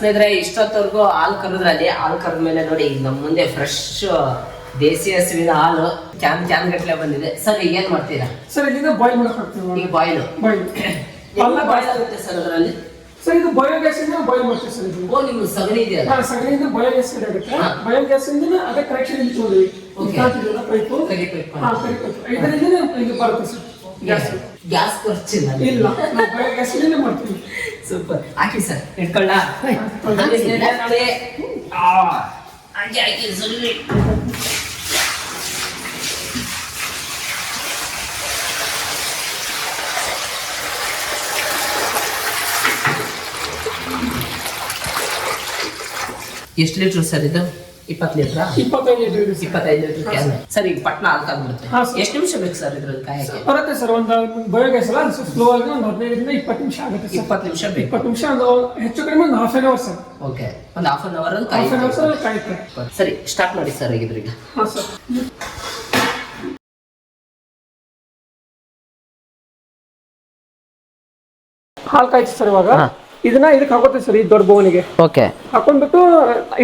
ಸ್ನೇಹಿತರೆ ಇಷ್ಟೊತ್ತವರೆಗೂ ಹಾಲು ಕರೆದ್ರಲ್ಲಿ ಹಾಲು ಕರೆದ ಮೇಲೆ ನೋಡಿ ಈಗ ನಮ್ಮ ಮುಂದೆ ಫ್ರೆಶ್ ದೇಸಿ ಹಸುವಿನ ಹಾಲು ಕ್ಯಾನ್ ಕ್ಯಾನ್ ಗಟ್ಟಲೆ ಬಂದಿದೆ. ಸರ್ ಈಗ ಏನ್ ಮಾಡ್ತೀರಾ? ಸರ್ ಇಲ್ಲಿಂದ ಬಾಯ್ಲ್ ಮಾಡ್ಕೊಡ್ತೀವಿ ಈಗ ಬಾಯ್ಲ್ ಬಾಯ್ಲ್ ಬಾಯ್ಲ್ ಆಗುತ್ತೆ ಸರ್ ಅದರಲ್ಲಿ? ಸರ್ ಇದು ಬಯೋಗ್ಯಾಸ್ ಇಂದ ಬಾಯ್ಲ್ ಮಾಡ್ತೀವಿ ಸರ್ ಇದು. ಓ ನಿಮ್ಮ ಸಗಣಿ ಇದೆಯಲ್ಲ? ಸಗಣಿಯಿಂದ ಬಯೋಗ್ಯಾಸ್ ಆಗುತ್ತೆ ಬಯೋಗ್ಯಾಸ್ ಇಂದ ಅದೇ ಕನೆಕ್ಷನ್ ಇಲ್ಲಿ ತಗೊಂಡ್ವಿ ಪೈಪು ಹಾ, ಪೈಪು. ಇದರಿಂದನೇ ಇದು ಬರುತ್ತೆ ಸರ್. ಗ್ಯಾಸ್. ಖರ್ಚಿಲ್ಲ ಇಲ್ಲ ನಾವು ಗ್ಯಾಸ್ಲಿಂದ ಮಾಡ್ತೀವಿ. ಸೂಪರ್. ಹಾಕಿ ಸರ್ ಇಟ್ಕೊಳ್ಳ? ಹಾಕಿ ಹಾಕಿ ಎಷ್ಟು ಲೀಟ್ರ್ ಸರ್ ಇದು? ಇಪ್ಪತ್ತು ಲೀಟ್ರಾ? ಇಪ್ಪತ್ತೈದು ಲೀಟರ್ ಇದೆ ಸರ್ ಇಪ್ಪತ್ತೈದು ಲೀಟರ್ ಕ್ಯಾನ್ ಸರ್. ಈಗ ಪಟ್ನ ಅಂತ ಹಾ, ಸರ್. ಎಷ್ಟು ನಿಮಿಷ ಬೇಕು ಸರ್ ಇದ್ರಲ್ಲಿ ಕಾಯಕ್ಕೆ? ಬರುತ್ತೆ ಸರ್ ಒಂದು ಬಯೋಗ್ಯಾಸ್ ಅಲ್ಲ ಸ್ಲೋ ಆಗಿ ಒಂದು ಹದಿನೈದರಿಂದ ಇಪ್ಪತ್ತು ನಿಮಿಷ ಆಗುತ್ತೆ ಸರ್. ಇಪ್ಪತ್ತು ನಿಮಿಷ ಬೇಕು. ಇಪ್ಪತ್ತು ನಿಮಿಷ ಒಂದು ಹೆಚ್ಚು ಕಡಿಮೆ ಒಂದು half an hour sir. Okay. ಒಂದು ಹಾಫ್ ಅನ್ ಅವರ್ ಅಲ್ಲಿ ಹಾಫ್ ಆನ್ ಅವರ್ ಕಾಯಿ ಸರ್ ಕಾಯುತ್ತೆ. ಸರಿ ಸ್ಟಾರ್ಟ್ ಮಾಡಿ ಸರ್ ಈಗ ಹಾಂ ಸರ್. ಹಾಲು ಕಾಯ್ತು ಸರ್ ಇವಾಗ? ಹಾ. ಇದನ್ನ ಇದಕ್ಕೆ ಹಾಕೋತೀವಿ ಸರ್ ಈ ದೊಡ್ಡ ಬೋನಿಗೆ. ಓಕೆ ಹಾಕೊಂಡ್ಬಿಟ್ಟು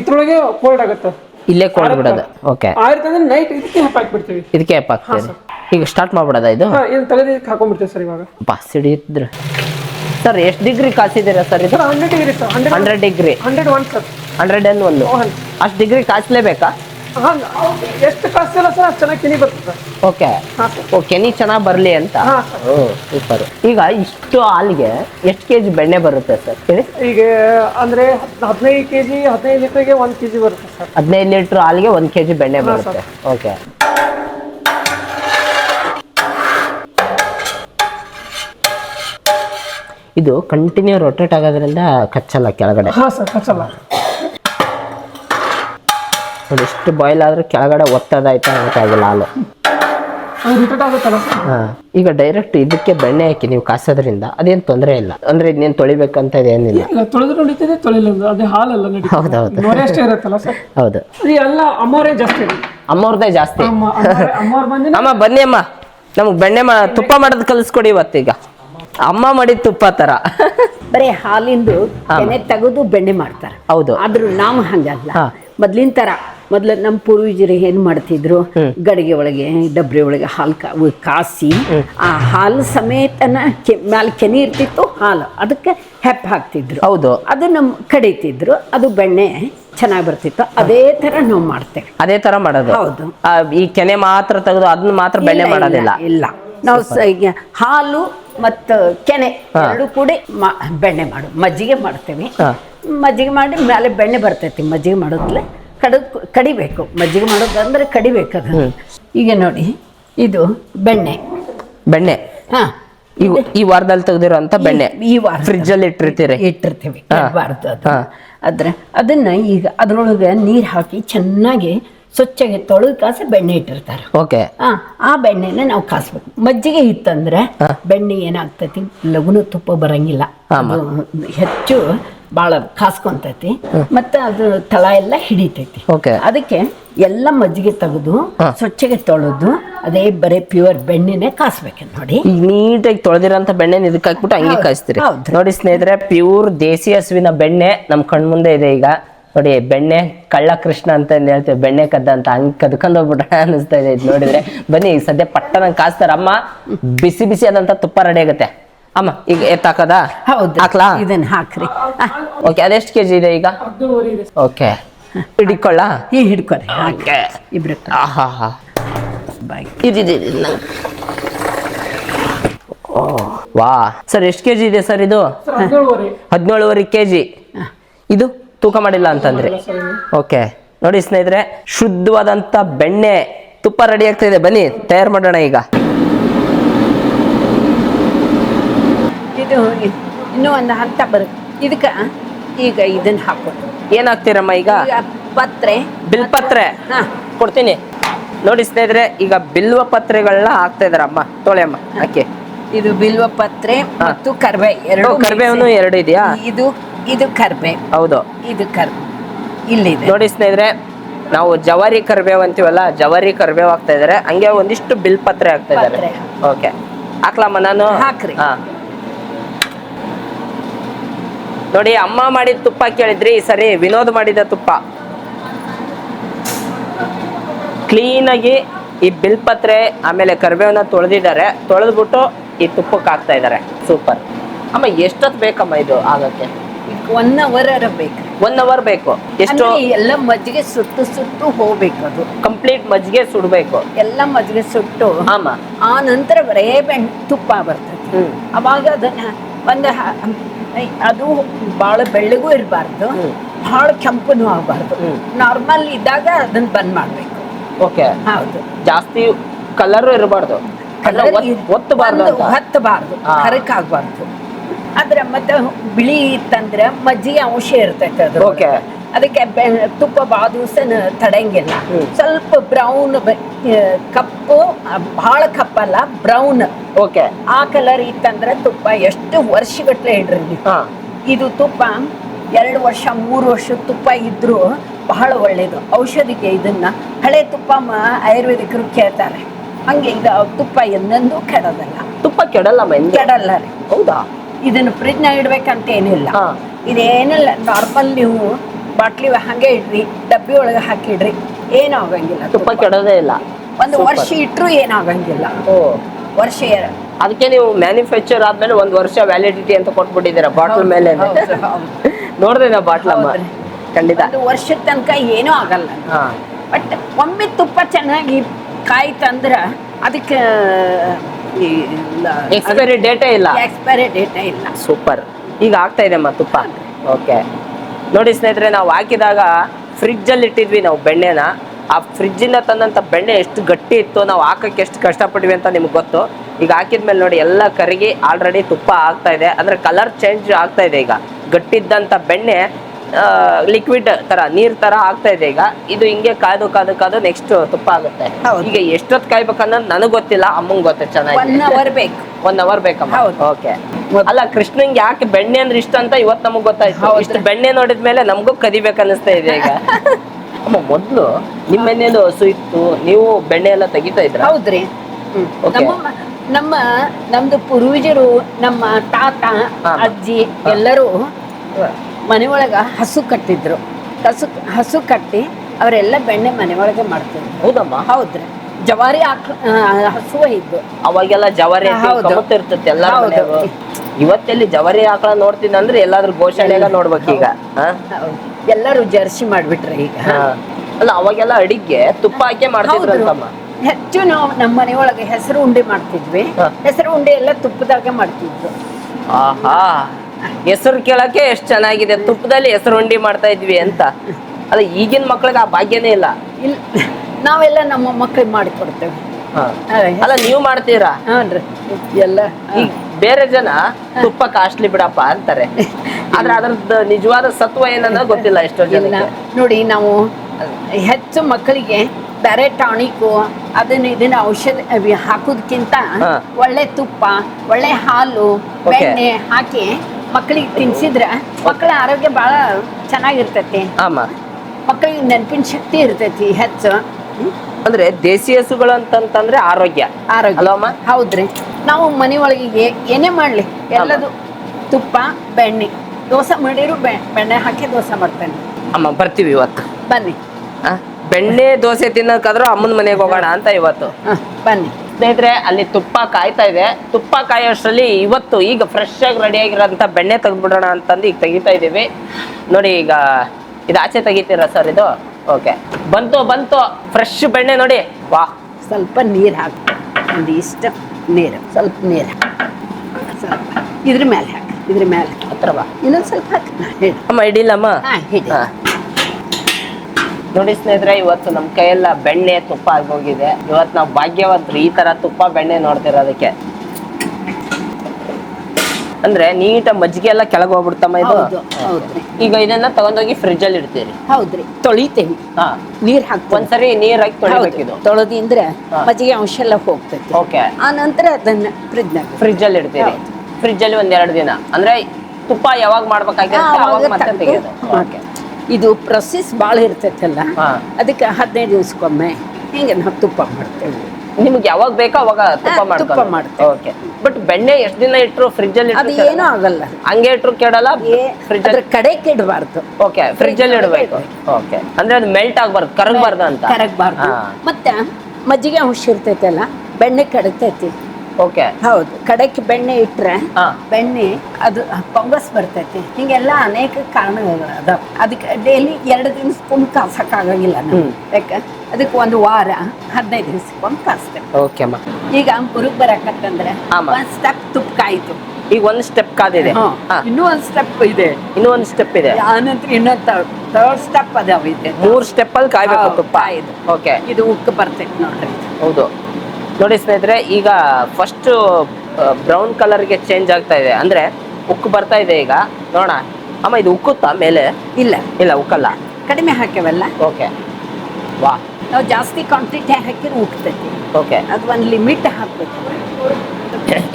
ಇದ್ರೊಳಗೆ ಕೋಲ್ಡ್ ಆಗುತ್ತೆ. ಇಲ್ಲೇ ಕೋಲ್ಡ್ ಬಿಡೋದು. ಓಕೆ ಆಯ್ತಂದ್ರೆ ನೈಟ್ ಇದಕ್ಕೆ ಹೆಪ್ ಹಾಕ್ಬಿಡ್ತೀವಿ. ಇದಕ್ಕೆ ಹೆಪ್ ಹಾಕ್ತೀವಿ ಈಗ ಸ್ಟಾರ್ಟ್ ಮಾಡ್ಬಿಡೋದ ಇದು? ಹಾ ಇದನ್ನ ತೆಗೆದು ಇದಕ್ಕೆ ಹಾಕೊಂಡ್ಬಿಡ್ತೀವಿ ಸರ್ ಇವಾಗ. ಬಾ ಸಿಡಿಯಿದ್ರೆ ಸರ್ ಎಷ್ಟು ಡಿಗ್ರಿ ಕಾಸಿದ್ದೀರಾ ಸರ್ ಇದು? Hundred degree sir. Hundred degree hundred one sir. Hundred and ಹೌದು. ಅಷ್ಟು ಡಿಗ್ರಿ ಕಾಸಲೇಬೇಕಾ? ಎಷ್ಟು ಕಾಸ್ತಿಲ್ಲ ಸರ್ ಅಷ್ಟು ಚೆನ್ನಾಗಿ ಕೆನಿ ಬರ್ತದೆ? Sir okay. ಹಾಂ ಸರ್. ಓ ಕೆನಿ ಚೆನ್ನಾಗಿ ಬರಲಿ ಅಂತ? ಹಾಂ ಸರ್. ಓ ಸೂಪರ್. ಈಗ ಇಷ್ಟು ಹಾಲಿಗೆ ಎಷ್ಟು ಕೆ ಜಿ ಬೆಣ್ಣೆ ಬರುತ್ತೆ ಸರ್? ಹೇಳಿ. ಈಗ ಅಂದ್ರೆ ಹದಿನೈದು ಕೆ ಜಿ ಹದಿನೈದು ಲೀಟ್ರಿಗೆ ಒಂದು ಕೆ ಜಿ ಬರುತ್ತೆ ಸರ್. ಹದಿನೈದು ಲೀಟ್ರ್ ಹಾಲಿಗೆ ಒಂದು ಕೆ ಜಿ ಬೆಣ್ಣೆ ಹಾ, ಬರುತ್ತೆ. ಓಕೆ. ಇದು ಕಂಟಿನ್ಯೂ ರೊಟೇಟ್ ಆಗೋದ್ರಿಂದ ಕಚ್ಚಲ್ಲ ಕೆಳಗಡೆ. ಹಾಂ ಸರ್ ಕಚ್ಚಲ್ಲ. ಎಷ್ಟು ಬಾಯ್ಲ್ ಆದ್ರೆ ಕೆಳಗಡೆ ಒತ್ತದಾಯ್ತಾ ಗೊತ್ತಾಗಿಲ್ಲ ಹಾಲು. ಹಾಂ. ಈಗ ಡೈರೆಕ್ಟ್ ಇದಕ್ಕೆ ಬೆಣ್ಣೆ ಹಾಕಿ ನೀವು ಕಾಸೋದ್ರಿಂದ ಅದೇನು ತೊಂದರೆ ಇಲ್ಲ. ಅಂದ್ರೆ ಇನ್ನೇನು ತೊಳಿಬೇಕಂತ ಏನಿಲ್ಲ ತೊಳೆದ್ರು ನಡೀತದೆ ತೊಳಿಲ್ಲ ಅದೇ ಹಾಲಲ್ಲ ಹೌದೌದು. ಅಷ್ಟೇ ಇರುತ್ತಲ್ಲ ಸರ್? ಹೌದು. ಎಲ್ಲ ಅಮ್ಮವರೇ ಜಾಸ್ತಿ ಇದೆ ಅಮ್ಮವ್ರದ್ದೇ ಜಾಸ್ತಿ. ಅಮ್ಮ ಬನ್ನಿ ಅಮ್ಮ. ನಮಗೆ ಬೆಣ್ಣೆ ಮಾ ತುಪ್ಪ ಮಾಡೋದು ಕಲಿಸ್ಕೊಡಿ ಇವತ್ತೀಗ ಅಮ್ಮ ಮಾಡಿದ ತುಪ್ಪ ತರ. ಬರೀ ಹಾಲಿಂದು ತೆನೆ ತೆಗೆದು ಬೆಣ್ಣೆ ಮಾಡ್ತಾರೆ. ಹೌದು. ಆದ್ರೂ ನಾವು ಹಂಗಲ್ಲ. ಮೊದ್ಲಿನ ತರ ಮೊದ್ಲು ನಮ್ಮ ಪೂರ್ವಜರು ಏನ್ ಮಾಡ್ತಿದ್ರು? ಗಡಿಗೆ ಒಳಗೆ ಡಬ್ರಿ ಒಳಗೆ ಹಾಲು ಕಾಸಿ ಆ ಹಾಲು ಸಮೇತನ ಕೆ ಮ್ಯಾಲ ಕೆನೆ ಇರ್ತಿತ್ತು ಹಾಲು. ಅದಕ್ಕೆ ಹೆಪ್ಪ ಹಾಕ್ತಿದ್ರು. ಹೌದು. ಅದು ನಮ್ಮ ಕಡಿತಿದ್ರು ಅದು ಬೆಣ್ಣೆ ಚೆನ್ನಾಗಿ ಬರ್ತಿತ್ತು. ಅದೇ ತರ ನಾವು ಮಾಡ್ತೇವೆ. ಅದೇ ತರ ಮಾಡೋದು. ಹೌದು. ಈ ಕೆನೆ ಮಾತ್ರ ತೆಗೆದು ಅದನ್ನ ಮಾತ್ರ ಬೆಣ್ಣೆ ಮಾಡೋದಿಲ್ಲ. ಇಲ್ಲ, ನಾವು ಸ- ಈಗ ಹಾಲು ಮತ್ತು ಕೆನೆ ಎರಡು ಕೂಡ ಬೆಣ್ಣೆ ಮಾಡು. ಮಜ್ಜಿಗೆ ಮಾಡ್ತೇವೆ. ಮಜ್ಜಿಗೆ ಮಾಡಿ ಮೇಲೆ ಬೆಣ್ಣೆ ಬರ್ತೈತಿ. ಮಜ್ಜಿಗೆ ಮಾಡೋದ್ಲೆ ಕಡದ್ ಕಡಿಬೇಕು ಮಜ್ಜಿಗೆ ಮಾಡೋದಂದ್ರೆ ಕಡಿಬೇಕು ಅದು. ಈಗ ನೋಡಿ ಇದು ಬೆಣ್ಣೆ. ಬೆಣ್ಣೆ? ಹಾ. ಈ ಈ ವಾರದಲ್ಲಿ ತೆಗೆದಿರುವಂತ ಬೆಣ್ಣೆ. ಈ ವಾರ ಫ್ರಿಜ್ ಅಲ್ಲಿ ಇಟ್ಟಿರ್ತೀರಿ. ಇಟ್ಟಿರ್ತೀವಿ ಅದು. ಆದ್ರೆ ಅದನ್ನ ಈಗ ಅದ್ರೊಳಗೆ ನೀರು ಹಾಕಿ ಚೆನ್ನಾಗಿ ಸ್ವಚ್ಛಗೆ ತೊಳೆದು ಕಾಸಿ ಬೆಣ್ಣೆ ಇಟ್ಟಿರ್ತಾರೆ. ಓಕೆ. ಆ ಆ ಬೆಣ್ಣೆನ ನಾವು ಕಾಸ್ಬೇಕು. ಮಜ್ಜಿಗೆ ಇತ್ತಂದ್ರೆ ಬೆಣ್ಣೆ ಏನಾಗ್ತೈತಿ? ಲಗುನು ತುಪ್ಪ ಬರಂಗಿಲ್ಲ. ಅದು ಹೆಚ್ಚು ಭಾಳ ಕಾಸ್ಕೊಂತೈತಿ. ಮತ್ತೆ ಅದು ತಳ ಎಲ್ಲ ಹಿಡಿತೈತಿ. ಓಕೆ ಅದಕ್ಕೆ ಎಲ್ಲ ಮಜ್ಜಿಗೆ ತೆಗೆದು ಸ್ವಚ್ಛಗೆ ತೊಳೆದು ಅದೇ ಬರೀ ಪ್ಯೂರ್ ಬೆಣ್ಣೆನೆ ಕಾಸ್ಬೇಕು ನೋಡಿ. ನೀಟಾಗಿ ತೊಳೆದಿರೋಂಥ ಬೆಣ್ಣೆ ಇದಕ್ಕೆ ಹಾಕ್ಬಿಟ್ಟು ಹಂಗೆ ಕಾಯಿಸ್ತೀರಿ. ನೋಡಿ ಸ್ನೇಹಿತರೆ ಪ್ಯೂರ್ ದೇಸಿ ಹಸುವಿನ ಬೆಣ್ಣೆ ನಮ್ಮ ಕಣ್ಮುಂದೆ ಇದೆ ಈಗ. ನೋಡಿ ಬೆಣ್ಣೆ ಕಳ್ಳ ಕೃಷ್ಣ ಅಂತ ಹೇಳ್ತೇವೆ ಬೆಣ್ಣೆ ಕದ್ದ ಅಂತ. ಹಂಗ್ ಕದ್ಕೊಂಡ್ ಹೋಗ್ಬಿಟ್ರೆ ಅನಿಸ್ತಾ ಇದೆ ಇದು ನೋಡಿದ್ರೆ. ಬನ್ನಿ ಸದ್ಯ ಪಟ್ಟನ ಕಾಸ್ತಾರ ಅಮ್ಮ ಬಿಸಿ ಬಿಸಿ ಆದಂತ ತುಪ್ಪ ರೆಡಿ ಆಗುತ್ತೆ. ಅಮ್ಮ ಈಗ ಎತ್ತಾಕದ? ಹೌದು ಹಾಕ್ಲಾ? ಇದನ್ನ ಹಾಕ್ರಿ. ಓಕೆ ಅದೆಷ್ಟು ಕೆಜಿ ಇದೆ ಈಗ? ಓಕೆ ಹಿಡಿಕೊಳ್ಳ? ಈ ಹಿಡ್ಕೊರಿ. ಹಾಕಿ ಇಬ್ರು ಆಹಾ ಹಾ ಇದಿದೆ ಓ ವಾ. ಸರ್ ಎಷ್ಟು ಕೆಜಿ ಇದೆ ಸರ್ ಇದು? ಹದಿನೇಳುವರೆ. ಕೆಜಿ. ಇದು ತೂಕ ಮಾಡಿಲ್ಲ ಅಂತಂದ್ರೆ? ಓಕೆ ನೋಡಿ ಸ್ನೇಹಿತರೆ ಶುದ್ಧವಾದಂಥ ಬೆಣ್ಣೆ ತುಪ್ಪ ರೆಡಿ ಆಗ್ತಾ ಇದೆ. ಬನ್ನಿ ತಯಾರು ಮಾಡೋಣ ಈಗ. ಇದು ಇನ್ನೂ ಒಂದು ಹಂತ ಬರುತ್ತೆ. ಇದಕ್ಕೆ ಈಗ ಇದನ್ನ ಹಾಕೋದು ಏನಾಗ್ತೀರಮ್ಮ ಹಾಕ್ತೀರಮ್ಮ ಈಗ ಪತ್ರೆ. ಬಿಲ್ಪತ್ರೆ ಹಾ. ಕೊಡ್ತೀನಿ. ನೋಡಿ ಸ್ನೇಹಿತರೆ ಈಗ ಬಿಲ್ವ ಪತ್ರೆಗಳನ್ನ ಹಾಕ್ತಾ ಇದಾರಮ್ಮ. ಅಮ್ಮ ತೊಳೆ ಅಮ್ಮ ಓಕೆ ಇದು ಬಿಲ್ವ ಪತ್ರೆ ಮತ್ತು ಕರ್ಬೆ ಎರಡು ಕರ್ಬೇವನು ಎರಡು ಇದೆಯಾ? ಇದು ಇದು ಕರ್ಬೆ ಹೌದು. ಇದು ಕರ್ಬೆ ಇಲ್ಲಿ ನೋಡಿ ಸ್ನೇಹಿತರೆ ನಾವು ಜವಾರಿ ಕರ್ಬೇವ್ ಅಂತೀವಲ್ಲ ಜವಾರಿ ಕರ್ಬೇವ್ ಹಾಕ್ತಾ ಇದಾರೆ. ಹಂಗೆ ಒಂದಿಷ್ಟು ಬಿಲ್ ಪತ್ರೆ ಹಾಕ್ತಾ ಇದಾರೆ. ಓಕೆ. ಹಾಕ್ಲಮ್ಮ ನಾನು? ಹಾಕ್ರಿ. ನೋಡಿ ಅಮ್ಮ ಮಾಡಿದ ತುಪ್ಪ ಕೇಳಿದ್ರಿ ಈ ಸರಿ ವಿನೋದ್ ಮಾಡಿದ ತುಪ್ಪ. ಕ್ಲೀನಾಗಿ ಈ ಬಿಲ್ಪತ್ರೆ ಆಮೇಲೆ ಕರಿಬೇವನ್ನ ತೊಳೆದಿದ್ದಾರೆ. ತೊಳೆದ್ಬಿಟ್ಟು ಈ ತುಪ್ಪಕ್ಕೆ ಹಾಕ್ತಾ ಇದ್ದಾರೆ. ಸೂಪರ್. ಅಮ್ಮ ಎಷ್ಟೊತ್ ಬೇಕಮ್ಮ ಇದು ಆಗಕ್ಕೆ? ಒನ್ ಅವರ್ ಬೇಕು. ಒನ್ ಅವರ್ ಬೇಕು. ಎಷ್ಟು? ಎಲ್ಲ ಮಜ್ಜಿಗೆ ಸುಟ್ಟು ಸುಟ್ಟು ಹೋಗ್ಬೇಕು ಅದು. ಕಂಪ್ಲೀಟ್ ಮಜ್ಜಿಗೆ ಸುಡ್ಬೇಕು. ಎಲ್ಲ ಮಜ್ಜಿಗೆ ಸುಟ್ಟು ಆಮ. ಆ ನಂತರ ಬರೇ ತುಪ್ಪ ಬರ್ತದೆ. ಅವಾಗ ಅದನ್ನ ಒಂದು ಅದು ಬಹಳ ಬೆಳ್ಳಗೂ ಇರಬಾರ್ದು. ಭಾಳ ಬಹಳ ಕೆಂಪನು ಆಗಬಾರ್ದು. ನಾರ್ಮಲ್ ಇದ್ದಾಗ ಅದನ್ನ ಬಂದ್ ಮಾಡ್ಬೇಕು. ಓಕೆ. ಹೌದು. ಜಾಸ್ತಿ ಕಲರ್ ಇರಬಾರ್ದು. ಒತ್ತಬಾರ್ದು ಹತ್ತಬಾರ್ದು ಹರಕ್ ಕರಕ್ ಆಗ್ಬಾರ್ದು. ಆದ್ರೆ ಮತ್ತೆ ಬಿಳಿ ಇತ್ತಂದ್ರೆ ಮಜ್ಜಿಗೆ ಅಂಶ ಇರ್ತೈತೆ ಅದು Okay. ಅದಕ್ಕೆ ತುಪ್ಪ ಭಾಳ ದಿವಸ ತಡೆಯಂಗಿಲ್ಲ. ಸ್ವಲ್ಪ ಬ್ರೌನ್ ಕಪ್ಪು ಭಾಳ ಕಪ್ಪಲ್ಲ ಬ್ರೌನ್ ಓಕೆ. ಆ ಕಲರ್ ಇತ್ತಂದ್ರೆ ತುಪ್ಪ ಎಷ್ಟು ವರ್ಷಗಟ್ಲೆ ಇಡ್ರಿ ನೀವು. ಹಾ. ಇದು ತುಪ್ಪ ಎರಡು ವರ್ಷ ಮೂರು ವರ್ಷ ತುಪ್ಪ ಇದ್ರೂ ಬಹಳ ಒಳ್ಳೇದು. ಔಷಧಿಗೆ ಇದನ್ನ ಹಳೆ ತುಪ್ಪ ಆಯುರ್ವೇದಿಕರು ಕೇಳ್ತಾರೆ. ಹಂಗೆ ಇದು ತುಪ್ಪ ಎಂದೆಂದೂ ಕೆಡೋದಲ್ಲ. ತುಪ್ಪ ಕೆಡಲ್ಲ ಕೆಡಲ್ಲ ರೀ. ಹೌದಾ? ಇದನ್ನು ಫ್ರಿಜ್ನ ಇಡ್ಬೇಕಂತ ಏನಿಲ್ಲ. ಇದೇನಿಲ್ಲ ನಾರ್ಮಲ್ ನೀವು ಬಾಟ್ಲಿ ಹಾಗೆ ಇಡ್ರಿ ಡಬ್ಬಿ ಒಳಗೆ ಹಾಕಿಡ್ರಿ ಏನೂ ಆಗಂಗಿಲ್ಲ. ತುಪ್ಪ ಕೆಡೋದೇ ಇಲ್ಲ. ಒಂದು ವರ್ಷ ಇಟ್ಟರು ಏನಾಗಂಗಿಲ್ಲ ಓ. ವರ್ಷ ಅದಕ್ಕೆ ನೀವು ಮ್ಯಾನುಫ್ಯಾಕ್ಚರ್ ಆದ್ಮೇಲೆ ಒಂದು ವರ್ಷ ವ್ಯಾಲಿಡಿಟಿ ಅಂತ ಕೊಟ್ಬಿಟ್ಟಿದ್ದೀರಾ ಬಾಟ್ಲ್ ಮೇಲೆ? ನೋಡಿದೆ ನಾ ಬಾಟ್ಲ್ ಅಮ್ಮ. ಖಂಡಿತ. ಒಂದು ವರ್ಷದ ತನಕ ಏನೂ ಆಗಲ್ಲ. ಬಟ್ ಒಮ್ಮೆ ತುಪ್ಪ ಚೆನ್ನಾಗಿ ಕಾಯ್ತಂದ್ರ ಅದಕ್ಕೆ ಎಕ್ಸ್ಪೈರಿ ಡೇಟೇ ಇಲ್ಲ. ಎಕ್ಸ್ಪೈರಿ ಡೇಟೇ ಇಲ್ಲ. ಸೂಪರ್. ಈಗ ಆಗ್ತಾ ಇದೆ ಅಮ್ಮ ತುಪ್ಪ. ಓಕೆ ನೋಡಿ ಸ್ನೇಹಿತರೆ, ನಾವು ಹಾಕಿದಾಗ ಫ್ರಿಡ್ಜ್ ಅಲ್ಲಿ ಇಟ್ಟಿದ್ವಿ ನಾವು ಬೆಣ್ಣೆನ. ಆ ಫ್ರಿಡ್ಜ್ ಇಂದ ತಂದಂತ ಬೆಣ್ಣೆ ಎಷ್ಟು ಗಟ್ಟಿ ಇತ್ತು, ನಾವು ಹಾಕಕ್ಕೆ ಎಷ್ಟು ಕಷ್ಟಪಟ್ವಿ ಅಂತ ನಿಮ್ಗೆ ಗೊತ್ತು. ಈಗ ಹಾಕಿದ ಮೇಲೆ ನೋಡಿ, ಎಲ್ಲ ಕರಗಿ ಆಲ್ರೆಡಿ ತುಪ್ಪ ಆಗ್ತಾ ಇದೆ. ಅಂದ್ರೆ ಕಲರ್ ಚೇಂಜ್ ಆಗ್ತಾ ಇದೆ ಈಗ. ಗಟ್ಟಿದ್ದಂತ ಬೆಣ್ಣೆ ಲಿಕ್ವಿಡ್ ತರ ನೀರ್ ತರ ಆಗ್ತಾ ಇದೆ ಈಗ. ಇದು ಹಿಂಗೆ ಕಾದು ಕಾದು ಕಾದು ನೆಕ್ಸ್ಟ್ ತುಪ್ಪ ಆಗುತ್ತೆ. ಈಗ ಎಷ್ಟೊತ್ ಕಾಯ್ಬೇಕನ್ನೋದು ನನಗ್ ಗೊತ್ತಿಲ್ಲ ಗೊತ್ತ ಗೊತ್ತೆ ಒನ್ ಚೆನ್ನಾಗಿ ಅವರ್ ಬೇಕು. ಒನ್ ಅವರ್ ಬೇಕಮ್ಮ. ಓಕೆ ಅಲ್ಲ ಕೃಷ್ಣಂಗೆ ಯಾಕೆ ಬೆಣ್ಣೆ ಅಂದ್ರೆ ಇಷ್ಟ ಅಂತ ಇವತ್ ನಮಗ್ ಗೊತ್ತಾಯ್ತು. ಇಷ್ಟು ಬೆಣ್ಣೆ ನೋಡಿದ್ಮೇಲೆ ನಮಗೂ ಕದಿಬೇಕನ್ನಿಸ್ತಾ ಇದೆ ಈಗ. ಅಮ್ಮ ಮೊದ್ಲು ನಿಮ್ಮ ಮನೇಲಿ ಹಸು ಇತ್ತು ನೀವು ಬೆಣ್ಣೆ ಎಲ್ಲ ತೆಗಿತಾ ಇದ್ರ? ಹೌದ್ರಿ. ನಮ್ಮ ನಮ್ದು ಪೂರ್ವಜರು ನಮ್ಮ ತಾತ ಅಜ್ಜಿ ಎಲ್ಲರೂ ಮನೆಯೊಳಗ ಹಸು ಕಟ್ಟಿದ್ರು. ಹಸು ಹಸು ಕಟ್ಟಿ ಅವರೆಲ್ಲ ಬೆಣ್ಣೆ ಮನೆಯೊಳಗೆ ಮಾಡ್ತಿದ್ರು. ಹೌದಮ್ಮ? ಹೌದ್ರಿ. ಜವಾರಿ ಆಕಳ ಹಸುವ ಇದ್ದು. ಅವಾಗೆಲ್ಲ ಜವಾರಿ ಇರ್ತೈತಿ ಎಲ್ಲ ಇವತ್ತಲ್ಲಿ ಜವಾರಿ ಆಕಳ ನೋಡ್ತೀನಿ ಅಂದ್ರೆ ಎಲ್ಲಾದ್ರೂ ಗೋಶಾಲೆಗ ನೋಡ್ಬೇಕು ಈಗ. ಎಲ್ಲರೂ ಜರ್ಸಿ ಮಾಡ್ಬಿಟ್ರೆ ಈಗ. ಅಲ್ಲ ಅವಾಗೆಲ್ಲ ಅಡಿಗೆ ತುಪ್ಪ ಹಾಕಿ ಮಾಡ್ತಿದ್ರಮ್ಮ ಹೆಚ್ಚು ನಾವು ನಮ್ಮ ಮನೆಯೊಳಗೆ ಹೆಸರು ಉಂಡೆ ಮಾಡ್ತಿದ್ವಿ. ಹೆಸರು ಉಂಡೆ ಎಲ್ಲ ತುಪ್ಪದಾಗ ಮಾಡ್ತಿದ್ರು. ಆಹಾ. ಹೆಸರು ಕೇಳಕ್ಕೆ ಎಷ್ಟು ಚೆನ್ನಾಗಿದೆ ತುಪ್ಪದಲ್ಲಿ ಹೆಸರು ಉಂಡಿ ಮಾಡ್ತಾ ಇದ್ವಿ ಅಂತ. ಅಲ್ಲ ಈಗಿನ ಮಕ್ಳಿಗೆ ಆ ಭಾಗ್ಯನೇ ಇಲ್ಲ. ಇಲ್ಲ ನಾವೆಲ್ಲ ನಮ್ಮ ಮಕ್ಳಿಗೆ ಮಾಡಿಕೊಡ್ತೇವೆ. ಅಲ್ಲ ನೀವು ಮಾಡ್ತೀರಾ? ಎಲ್ಲ ಈಗ ಬೇರೆ ಜನ ತುಪ್ಪ ಕಾಸ್ಟ್ಲಿ ಬಿಡಪ್ಪ ಅಂತಾರೆ. ಆದ್ರೆ ಅದ್ರದ್ದು ನಿಜವಾದ ಸತ್ವ ಏನನ್ನ ಗೊತ್ತಿಲ್ಲ ಎಷ್ಟೋ ಜನ ನೋಡಿ ನಾವು ಹೆಚ್ಚು ಮಕ್ಕಳಿಗೆ ಬೇರೆ ಟಾನಿಕ್ ಅದನ್ನ ಇದನ್ನ ಔಷಧ ಹಾಕೋದಕ್ಕಿಂತ ಒಳ್ಳೆ ತುಪ್ಪ ಒಳ್ಳೆ ಹಾಲು. ಬೆಣ್ಣೆ ಹಾಕಿ ಮಕ್ಕಳಿಗೆ ತಿನ್ಸಿದ್ರೆ ಮಕ್ಕಳ ಆರೋಗ್ಯ ಬಹಳ ಚೆನ್ನಾಗಿರ್ತೈತಿ. ಆಮ. ಮಕ್ಕಳಿಗೆ ನೆನಪಿನ ಶಕ್ತಿ ಇರ್ತೈತಿ ಹೆಚ್ಚು. ಅಂದ್ರೆ ದೇಸಿ ಹಸುಗಳು ಅಂತಂತಂದ್ರೆ ಆರೋಗ್ಯ. ಆರೋಗ್ಯ. ಅಮ್ಮ? ಹೌದ್ರಿ. ನಾವು ಮನೆ ಒಳಗೆ ಏನೇ ಮಾಡ್ಲಿ. ಎಲ್ಲದು ತುಪ್ಪ ಬೆಣ್ಣೆ. ದೋಸೆ ಮಾಡಿರು ಬೆಣ್ಣೆ ಹಾಕಿ ದೋಸೆ ಮಾಡ್ತೇನೆ. ಅಮ್ಮ ಬರ್ತೀವಿ ಇವತ್ತು. ಬನ್ನಿ. ಆ? ಬೆಣ್ಣೆ ದೋಸೆ ತಿನ್ನೋಕಾದ್ರೂ ಅಮ್ಮನ ಮನೆಗೆ ಹೋಗೋಣ ಅಂತ ಇವತ್ತು. ಬನ್ನಿ. ಸ್ನೇಹಿತರೆ ಅಲ್ಲಿ ತುಪ್ಪ ಕಾಯ್ತಾ ಇದೆ. ತುಪ್ಪ ಕಾಯೋಷ್ಟರಲ್ಲಿ ಇವತ್ತು ಈಗ ಫ್ರೆಶ್ ಆಗಿ ರೆಡಿ ಆಗಿರೋಂಥ ಬೆಣ್ಣೆ ತೆಗೆದ್ಬಿಡೋಣ ಅಂತಂದು ಈಗ ತೆಗಿತಾ ಇದ್ದೀವಿ. ನೋಡಿ ಈಗ ಇದು ಆಚೆ ತೆಗಿತೀರಾ ಸರ್ ಇದು? ಓಕೆ ಬಂತು ಬಂತು ಫ್ರೆಶ್ ಬೆಣ್ಣೆ ನೋಡಿ. ವಾ. ಸ್ವಲ್ಪ ನೀರು ಹಾಕಿ. ಒಂದು ಇಷ್ಟ ನೀರು. ಸ್ವಲ್ಪ ನೀರು ಸ್ವಲ್ಪ. ಇದ್ರ ಮೇಲೆ ಹಾಕಿ. ಇದ್ರ ಮೇಲೆ ಹತ್ರ ಬಾ ಇನ್ನೊಂದು ಸ್ವಲ್ಪ ಹಾಕಿ. ಅಮ್ಮ ಇಡಿಲ್ಲಮ್ಮ ಹಾಂ ಹಿಡಿ. ನೋಡಿ ಸ್ನೇಹಿತರೆ ಇವತ್ತು ನಮ್ಮ ಕೈಯೆಲ್ಲ ಬೆಣ್ಣೆ ತುಪ್ಪ ಆಗೋಗಿದೆ. ಇವತ್ತು ನಾವು ಭಾಗ್ಯವಂತರು ಈ ತರ ತುಪ್ಪ ಬೆಣ್ಣೆ ನೋಡ್ತಿರೋದಕ್ಕೆ. ಅಂದ್ರೆ ನೀಟ ಮಜ್ಜಿಗೆ ಎಲ್ಲ ಕೆಳಗೆ ಹೋಗ್ಬಿಡ್ತಮ್ಮ ಇದು? ಹೌದು ಹೌದ್ರಿ ಈಗ ಇದನ್ನ ತಗೊಂಡೋಗಿ ಫ್ರಿಜ್ ಅಲ್ಲಿ ಇಡ್ತೀರಿ. ಹೌದ್ರಿ ತೊಳಿತೇವಿ. ಹಾ. ನೀರು ಹಾಕಿ ಒಂದ್ಸರಿ ನೀರ್ ಹಾಕಿ ಇದು. ತೊಳೆದಿಂದ್ರೆ ಅಂದ್ರೆ ಮಜ್ಜಿಗೆ ಅಂಶ ಎಲ್ಲ ಹೋಗ್ತೈತಿ. ಓಕೆ. ಆ ನಂತರ ಅದನ್ನ ಫ್ರಿಜ್ನಾಗ ಫ್ರಿಜ್ ಅಲ್ಲಿ ಇಡ್ತೀರಿ. ಫ್ರಿಜ್ ಅಲ್ಲಿ ಒಂದ್ ಎರಡು ದಿನ. ಅಂದ್ರೆ ತುಪ್ಪ ಯಾವಾಗ ಮಾಡ್ಬೇಕಾಗಿರುತ್ತೆ ಮತ್ತೆ ತೆಗೆಯೋದು. ಓಕೆ. ಇದು ಪ್ರೊಸೆಸ್ ಭಾಳ ಇರ್ತೈತಲ್ಲ. ಹಾ. ಅದಕ್ಕೆ ಹದಿನೈದು ದಿವ್ಸಕ್ಕೊಮ್ಮೆ ಹಿಂಗೆ ನಾವು ತುಪ್ಪ ಮಾಡ್ತೇವೆ. ನಿಮ್ಗೆ ಯಾವಾಗ ಬೇಕೋ ಅವಾಗ ತುಪ್ಪ ಹಾ, ತುಪ್ಪ ಮಾಡ್ಕೊಂಡು ಮಾಡ್ತೇವೆ. ಓಕೆ ಬಟ್ ಬೆಣ್ಣೆ ಎಷ್ಟು ದಿನ ಇಟ್ರು ಫ್ರಿಜ್ ಅಲ್ಲಿ ಅದು ಇಟ್ರು ಏನೂ ಆಗಲ್ಲ. ಹಂಗೆ ಇಟ್ರು ಕೆಡಲ್ಲ? ಏ ಫ್ರಿಜ್ ಅದ್ರ ಕಡೆ ಕೆಡಬಾರ್ದು. ಓಕೆ ಫ್ರಿಜ್ ಅಲ್ಲಿ ಇಡಬೇಕು. ಓಕೆ ಅಂದ್ರೆ ಅದು ಮೆಲ್ಟ್ ಆಗ್ಬಾರ್ದು ಕರಗಬಾರ್ದು ಅಂತ? ಕರಗಬಾರ್ದು. ಹಾ. ಮತ್ತೆ ಮಜ್ಜಿಗೆ ಅಂಶ ಇರ್ತೈತಲ್ಲ ಬೆಣ್ಣೆ ಕಡತೈತಿ. ಓಕೆ ಹೌದು ಕಡೆಗೆ ಬೆಣ್ಣೆ ಇಟ್ರೆ. ಬೆಣ್ಣೆ ಅದು ಫಂಗಸ್ ಬರ್ತೈತಿ. ಹಿಂಗೆಲ್ಲ ಅನೇಕ ಕಾರಣಗಳು ಅದಾವ ಅದಕ್ಕೆ ಡೈಲಿ ಎರಡು ದಿನಕ್ಕೊಮ್ಮೆ ಕಾಸಕ್ಕಾಗಂಗಿಲ್ಲ ಯಾಕೆ? ಅದಕ್ಕೆ ಒಂದು ವಾರ ಹದಿನೈದು ದಿವಸಕ್ಕೊಮ್ಮೆ ಕಾಸ್ತೇವೆ ಓಕೆ ಅಮ್ಮ. ಈಗ ಮುರುಗ್ ಬರಕತ್ತಂದ್ರೆ ಒಂದು ಸ್ಟೆಪ್ ತುಪ್ಪ ಕಾಯಿತು ಈಗ ಒಂದು ಸ್ಟೆಪ್ ಕಾದಿದೆ. ಇನ್ನೂ ಒಂದ್ ಸ್ಟೆಪ್ ಇದೆ. ಇನ್ನೂ ಒಂದು ಸ್ಟೆಪ್ ಇದೆ. ಆನಂತರ ಇನ್ನೊಂದು ತರ್ಡ್ ತರ್ಡ್ ಸ್ಟೆಪ್ ಅದಾವ ಇದೆ ಮೂರು ಸ್ಟೆಪ್ ಅಲ್ಲಿ ಕಾಯ್ಬೇಕು ತುಪ್ಪ. ಇದು ಓಕೆ ಇದು ಉಕ್ಕ ಬರ್ತೈತೆ ನೋಡ್ರಿ. ಹೌದು. ನೋಡಿ ಸ್ನೇಹಿತರೆ ಈಗ ಫಸ್ಟ್ ಬ್ರೌನ್ ಕಲರ್ಗೆ ಚೇಂಜ್ ಆಗ್ತಾ ಇದೆ. ಅಂದರೆ ಉಕ್ಕು ಬರ್ತಾ ಇದೆ ಈಗ. ನೋಡೋಣ. ಅಮ್ಮ ಇದು ಉಕ್ಕುತ್ತಾ ಮೇಲೆ? ಇಲ್ಲ. ಇಲ್ಲ ಉಕ್ಕಲ್ಲ. ಕಡಿಮೆ ಹಾಕ್ಯವಲ್ಲ? ಓಕೆ. ವಾ. ನಾವು ಜಾಸ್ತಿ ಕ್ವಾಂಟಿಟಿ ಹಾಕಿದ್ರೆ ಉಕ್ತೈತಿ. ಓಕೆ. ಅದು ಒಂದು ಲಿಮಿಟ್ ಹಾಕಬೇಕು.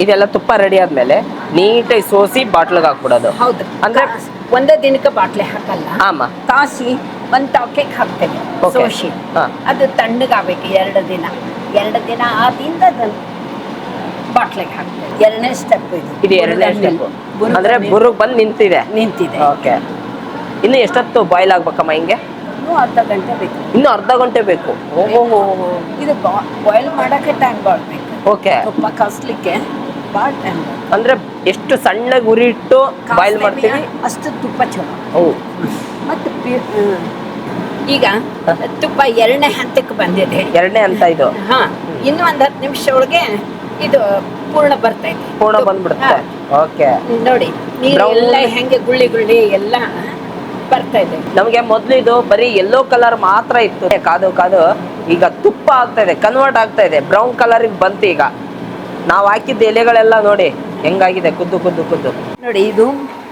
ಇದೆಲ್ಲ ತುಪ್ಪ ರೆಡಿ ಆದ್ಮೇಲೆ ನೀಟಾಗಿ ಸೋಸಿ ಬಾಟ್ಲಿಗೆ ಹಾಕ್ಬಿಡೋದು. ಹೌದು. ಅಂದ್ರೆ- ಒಂದೇ ದಿನಕ್ಕೆ ಬಾಟ್ಲಿ ಹಾಕಲ್ಲ. ಆಮ. ಕಾಸಿ ಒಂದು ಟಾಕೆಗೆ ಹಾಕ್ತೇವೆ. ಸೋಸಿ. ಅದು ತಣ್ಣಗಾಗ್ಬೇಕು ಎರಡು ದಿನ. ಎರಡು ದಿನ ಆದಿಂದ ಅದನ್ನ ಬಾಟ್ಲಿಗೆ ಹಾಕ್ತೇವೆ. ಎರಡನೇ ಸ್ಟೆಪ್ ಇದು. ಇದು ಎರಡನೇ ಸ್ಟೆಪ್ ಅಂದ್ರೆ ಬುರು ಬಂದು ನಿಂತಿದೆ? ನಿಂತಿದೆ. ಓಕೆ. ಇನ್ನು ಎಷ್ಟೊತ್ತು ಬಾಯ್ಲ್ ಆಗ್ಬೇಕಮ್ಮ ಹಿಂಗೆ? ಇನ್ನೂ ಅರ್ಧ ಗಂಟೆ ಬೇಕು. ಇನ್ನು ಅರ್ಧ ಗಂಟೆ ಬೇಕು. ಓಹೋ ಇದು ಬಾಯ್ಲ್ ಮಾಡಕ್ಕೆ ಟೈಮ್ ಬಾಳ್ಬೇಕು ಓಕೆ. ತುಪ್ಪ ಕಸ್ಲಿಕ್ಕೆ ಭಾಳ ಟೈಮ್ ಅಂದ್ರೆ ಎಷ್ಟು ಸಣ್ಣಗೆ ಗುರಿ ಇಟ್ಟು ಬಾಯ್ಲ್ ಮಾಡ್ತೀವಿ? ಅಷ್ಟು ತುಪ್ಪ ಚಲೋ. ಓ ಮತ್ತು. ಈಗ ತುಪ್ಪ ಎರಡನೇ ಹಂತಕ್ಕೆ ಬಂದಿದೆ. ಎರಡನೇ ಹಂತ ಇದು? ಹಾ ಇನ್ನು ಒಂದ್ ಹತ್ತು ನಿಮಿಷ ಒಳಗೆ ಇದು ಪೂರ್ಣ ಬರ್ತೈತೆ ಪೂರ್ಣ ಬಂದ್ಬಿಡುತ್ತೆ. ಓಕೆ. ನೋಡಿ ನೀರು Brown- ಎಲ್ಲ ಹೆಂಗೆ ಗುಳ್ಳಿ ಗುಳ್ಳಿ ಎಲ್ಲ ಬರ್ತಾ ಇದೆ. ನಮಗೆ ಮೊದ್ಲು ಇದು ಬರೀ ಯೆಲ್ಲೋ ಕಲರ್ ಮಾತ್ರ ಇತ್ತು. ಕಾದು ಕಾದು. ಈಗ ತುಪ್ಪ ಆಗ್ತಾ ಇದೆ ಕನ್ವರ್ಟ್ ಆಗ್ತಾ ಇದೆ. ಬ್ರೌನ್ ಕಲರ್ ಬಂತು ಈಗ. ನಾವು ಹಾಕಿದ್ದ ಎಲೆಗಳೆಲ್ಲ ನೋಡಿ ಹೆಂಗಾಗಿದೆ ಕುದ್ದು ಕುದ್ದು ಕುದ್ದು. ನೋಡಿ ಇದು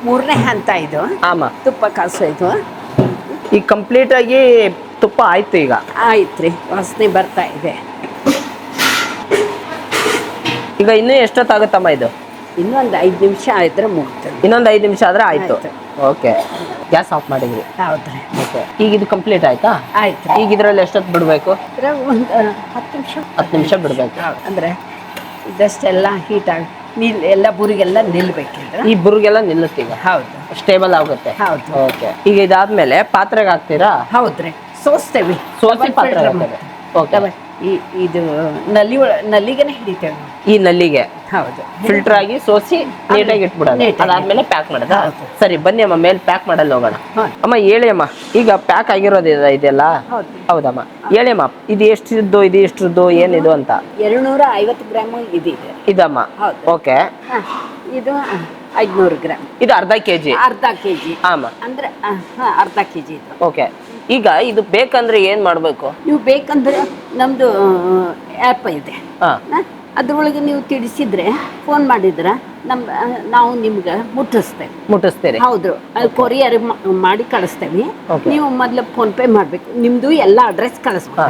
ಮೂರನೇ ಹಂತ ಇದು. ಆಮ. ತುಪ್ಪ ಕಾಸೋಯ್ತು ಈಗ ಕಂಪ್ಲೀಟ್ ಆಗಿ ತುಪ್ಪ ಆಯ್ತು ಈಗ. ಆಯ್ತು ರೀ ವಾಸನೆ ಬರ್ತಾ ಇದೆ. ಈಗ ಇನ್ನೂ ಎಷ್ಟೊತ್ತಾಗುತ್ತಮ್ಮ ಇದು? ಇನ್ನೊಂದು ಐದು ನಿಮಿಷ ಆಯ್ದ್ರೆ ಮುಗ್ತದೆ ಇನ್ನೊಂದು ಐದು ನಿಮಿಷ ಆದ್ರೆ ಆಯ್ತು. ಆಯ್ತು. ಓಕೆ ಗ್ಯಾಸ್ ಆಫ್ ಮಾಡಿದ್ರಿ. ಹೌದ್ರಿ. ಓಕೆ ಈಗ ಇದು ಕಂಪ್ಲೀಟ್ ಆಯ್ತಾ? ಆಯ್ತು ಈಗ ಇದ್ರಲ್ಲಿ ಎಷ್ಟೊತ್ತು ಬಿಡಬೇಕು? ಒಂದು ಹತ್ತು ನಿಮಿಷ. ಹತ್ತು ನಿಮಿಷ ಬಿಡಬೇಕು. ಅಂದ್ರೆ ಇದಷ್ಟೆಲ್ಲ ಹೀಟ್ ಆಗಿ ನಿಲ್ ಎಲ್ಲ ಬುರಿಗೆಲ್ಲ ನಿಲ್ಬೇಕಿದ್ರೆ ಈ ಬುರ್ಗೆಲ್ಲ ನಿಲ್ಲುತ್ತೆ ಈಗ ಹೌದು. ಸ್ಟೇಬಲ್ ಆಗುತ್ತೆ? ಹೌದು. ಓಕೆ. ಈಗ ಇದಾದ್ಮೇಲೆ ಪಾತ್ರೆಗೆ ಹಾಕ್ತೀರಾ? ಹೌದ್ರಿ. ಸೋಸ್ತೇವೆ. ಸೋಸಿ ಪಾತ್ರೆ filter ಈ ಇದು ನಲ್ಲಿ ಒಳ ನಲ್ಲಿಗೆನೆ ಹಿಡಿತೇವೆ ನಾವು. ಈ ನಲ್ಲಿಗೆ ಹೌದು. ಫಿಲ್ಟರ್ ಆಗಿ ಸೋಸಿ ನೀಟಾಗಿ ಇಟ್ಬಿಡೋದು ನೀಟಾಗಿ. ಅದಾದ್ಮೇಲೆ ಪ್ಯಾಕ್ ಮಾಡೋದು. ಹೌದು. ಸರಿ ಬನ್ನಿ ಅಮ್ಮ ಮೇಲೆ ಪ್ಯಾಕ್ ಮಾಡಲ್ಲ ಹೋಗೋಣ. ಹಾ. ಅಮ್ಮ ಹೇಳಿ ಅಮ್ಮ ಈಗ ಪ್ಯಾಕ್ ಆಗಿರೋದು ಇದೆ- ಇದೆಲ್ಲ ಹೌದು. ಹೌದಮ್ಮ. ಹೇಳಿ ಅಮ್ಮ ಇದು ಎಷ್ಟಿದ್ದು ಇದು ಎಷ್ಟಿದ್ದು ಏನಿದು ಅಂತ? ಎರಡ್ನೂರ ಐವತ್ತು ಗ್ರಾಮ್ ಇದಿದೆ ಇದಮ್ಮ. ಹೌದು. ಓಕೆ. ಹ, ಇದು ಐದ್ನೂರು ಗ್ರಾಮ್. ಇದು ಅರ್ಧ ಕೆ ಜಿ ಅರ್ಧ ಕೆ ಜಿ ಆಮ. ಅಂದ್ರೆ ಹ, ಅರ್ಧ ಕೆಜಿ ಇದು. ಓಕೆ. ಈಗ ಇದು ಬೇಕಂದ್ರೆ ಏನ್ ಮಾಡ್ಬೇಕು? ನೀವು ಬೇಕಂದ್ರೆ ನಮ್ದು ಆ್ಯಪ್ ಇದೆ. ಹಾ. ಅದ್ರೊಳಗೆ ನೀವು ತಿಳಿಸಿದ್ರೆ ಫೋನ್ ಮಾಡಿದ್ರೆ ನಮ್ಮ ನಾವು ನಿಮ್ಗೆ ಮುಟ್ಟಿಸ್ತೇವೆ. ಮುಟ್ಟಿಸ್ತೀರಿ. ಹೌದು. ಕೊರಿಯರ್ ಮಾಡಿ ಕಳಿಸ್ತೇವೆ. ನೀವು ಮೊದಲು ಫೋನ್ ಪೇ ಮಾಡಬೇಕು. ನಿಮ್ಮದು ಎಲ್ಲ ಅಡ್ರೆಸ್ ಕಳಿಸ್ಬೇಕು.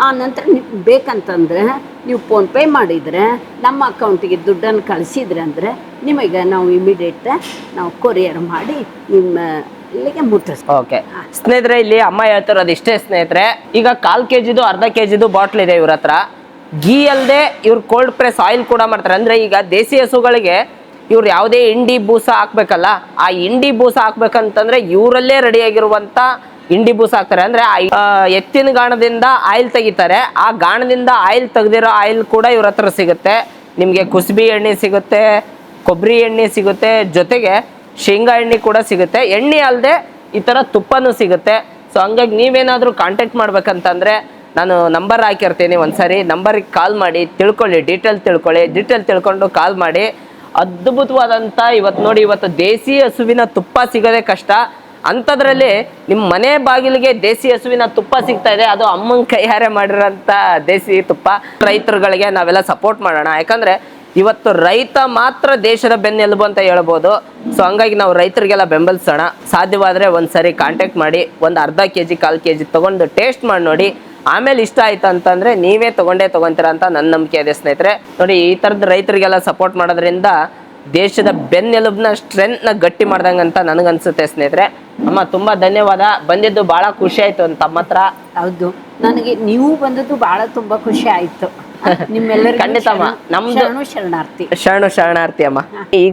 ಆ ನಂತರ ನೀವು ಬೇಕಂತಂದ್ರೆ ನೀವು ಫೋನ್ ಪೇ ಮಾಡಿದ್ರೆ ನಮ್ಮ ಅಕೌಂಟಿಗೆ ದುಡ್ಡನ್ನು ಕಳಿಸಿದ್ರೆ ಅಂದರೆ ನಿಮಗೆ ನಾವು ಇಮಿಡಿಯೇಟ್ ನಾವು ಕೊರಿಯರ್ ಮಾಡಿ ನಿಮ್ಮ ಇಲ್ಲಿಗೆ ಓಕೆ ಸ್ನೇಹಿತರೆ, ಇಲ್ಲಿ ಅಮ್ಮ ಹೇಳ್ತಿರೋದು ಇಷ್ಟೇ ಸ್ನೇಹಿತರೆ. ಈಗ ಕಾಲ್ ಕೆಜಿದು, ಅರ್ಧ ಕೆಜಿದು ಬಾಟ್ಲ್ ಇದೆ ಇವ್ರ ಹತ್ರ. ಗೀ ಅಲ್ಲದೆ ಇವ್ರು ಕೋಲ್ಡ್ ಪ್ರೆಸ್ ಆಯಿಲ್ ಕೂಡ ಮಾಡ್ತಾರೆ. ಅಂದ್ರೆ ಈಗ ದೇಸಿ ಹಸುಗಳಿಗೆ ಇವ್ರು ಯಾವುದೇ ಇಂಡಿ ಬೂಸ ಹಾಕ್ಬೇಕಲ್ಲ, ಆ ಇಂಡಿ ಬೂಸ ಹಾಕ್ಬೇಕಂತಂದ್ರೆ ಇವರಲ್ಲೇ ರೆಡಿ ಆಗಿರುವಂತ ಇಂಡಿ ಬೂಸ ಹಾಕ್ತಾರೆ. ಅಂದ್ರೆ ಎತ್ತಿನ ಗಾಣದಿಂದ ಆಯಿಲ್ ತೆಗಿತಾರೆ. ಆ ಗಾಣದಿಂದ ಆಯಿಲ್ ತೆಗೆದಿರೋ ಆಯಿಲ್ ಕೂಡ ಇವ್ರ ಹತ್ರ ಸಿಗುತ್ತೆ. ನಿಮಗೆ ಕುಸುಬಿ ಎಣ್ಣೆ ಸಿಗುತ್ತೆ ಕೊಬ್ಬರಿ ಎಣ್ಣೆ ಸಿಗುತ್ತೆ. ಜೊತೆಗೆ ಶೇಂಗಾ ಎಣ್ಣೆ ಕೂಡ ಸಿಗುತ್ತೆ. ಎಣ್ಣೆ ಅಲ್ಲದೆ ಈ ಥರ ತುಪ್ಪನೂ ಸಿಗುತ್ತೆ. ಸೊ ಹಂಗಾಗಿ ನೀವೇನಾದರೂ ಕಾಂಟ್ಯಾಕ್ಟ್ ಮಾಡ್ಬೇಕಂತಂದರೆ ನಾನು ನಂಬರ್ ಹಾಕಿರ್ತೀನಿ ಒಂದ್ಸರಿ. ನಂಬರಿಗೆ ಕಾಲ್ ಮಾಡಿ, ತಿಳ್ಕೊಳ್ಳಿ ಡೀಟೇಲ್ ತಿಳ್ಕೊಳ್ಳಿ. ಡೀಟೇಲ್ ತಿಳ್ಕೊಂಡು ಕಾಲ್ ಮಾಡಿ. ಅದ್ಭುತವಾದಂಥ ಇವತ್ತು ನೋಡಿ, ಇವತ್ತು ದೇಸಿ ಹಸುವಿನ ತುಪ್ಪ ಸಿಗೋದೇ ಕಷ್ಟ. ಅಂಥದ್ರಲ್ಲಿ ನಿಮ್ಮ ಮನೆ ಬಾಗಿಲಿಗೆ ದೇಸಿ ಹಸುವಿನ ತುಪ್ಪ ಸಿಗ್ತಾ ಇದೆ. ಅದು ಅಮ್ಮನ ಕೈಯಾರೆ ಮಾಡಿರೋಂಥ ದೇಸಿ ತುಪ್ಪ. ರೈತರುಗಳಿಗೆ ನಾವೆಲ್ಲ ಸಪೋರ್ಟ್ ಮಾಡೋಣ. ಯಾಕಂದ್ರೆ ಇವತ್ತು ರೈತ ಮಾತ್ರ ದೇಶದ ಬೆನ್ನೆಲುಬು ಅಂತ ಹೇಳ್ಬೋದು. ಸೊ ಹಂಗಾಗಿ ನಾವು ರೈತರಿಗೆಲ್ಲ ಬೆಂಬಲಿಸೋಣ. ಸಾಧ್ಯವಾದರೆ ಒಂದ್ಸರಿ ಕಾಂಟ್ಯಾಕ್ಟ್ ಮಾಡಿ, ಒಂದು ಅರ್ಧ ಕೆ ಜಿ ಕಾಲು ಕೆ ಜಿ ತೊಗೊಂಡು ಟೇಸ್ಟ್ ಮಾಡಿ ನೋಡಿ. ಆಮೇಲೆ ಇಷ್ಟ ಆಯ್ತು ಅಂತಂದ್ರೆ ನೀವೇ ತಗೊಂಡೇ ತಗೊಂತೀರ ಅಂತ ನನ್ನ ನಂಬಿಕೆ ಇದೆ ಸ್ನೇಹಿತರೆ. ನೋಡಿ, ಈ ಥರದ ರೈತರಿಗೆಲ್ಲ ಸಪೋರ್ಟ್ ಮಾಡೋದ್ರಿಂದ ದೇಶದ ಬೆನ್ನೆಲುಬನ್ನ ಸ್ಟ್ರೆಂತ್ನ ಗಟ್ಟಿ ಮಾಡ್ದಂಗೆ ಅಂತ ನನಗನ್ಸುತ್ತೆ ಸ್ನೇಹಿತರೆ. ಅಮ್ಮ, ತುಂಬಾ ಧನ್ಯವಾದ. ಬಂದಿದ್ದು ಬಹಳ ಖುಷಿ ಆಯ್ತು ತಮ್ಮ ಹತ್ರ. ಹೌದು. ನನಗೆ ನೀವು ಬಂದದ್ದು ಬಹಳ ತುಂಬಾ ಖುಷಿ ಆಯ್ತು. ನಿಮ್ಮೆಲ್ಲರಿಗೂ ಖಂಡಿತ ಅಮ್ಮ. ನಮ್ದು- ಶರಣು ಶರಣಾರ್ಥಿ. ಶರಣು ಶರಣಾರ್ಥಿ ಅಮ್ಮ. ಈಗ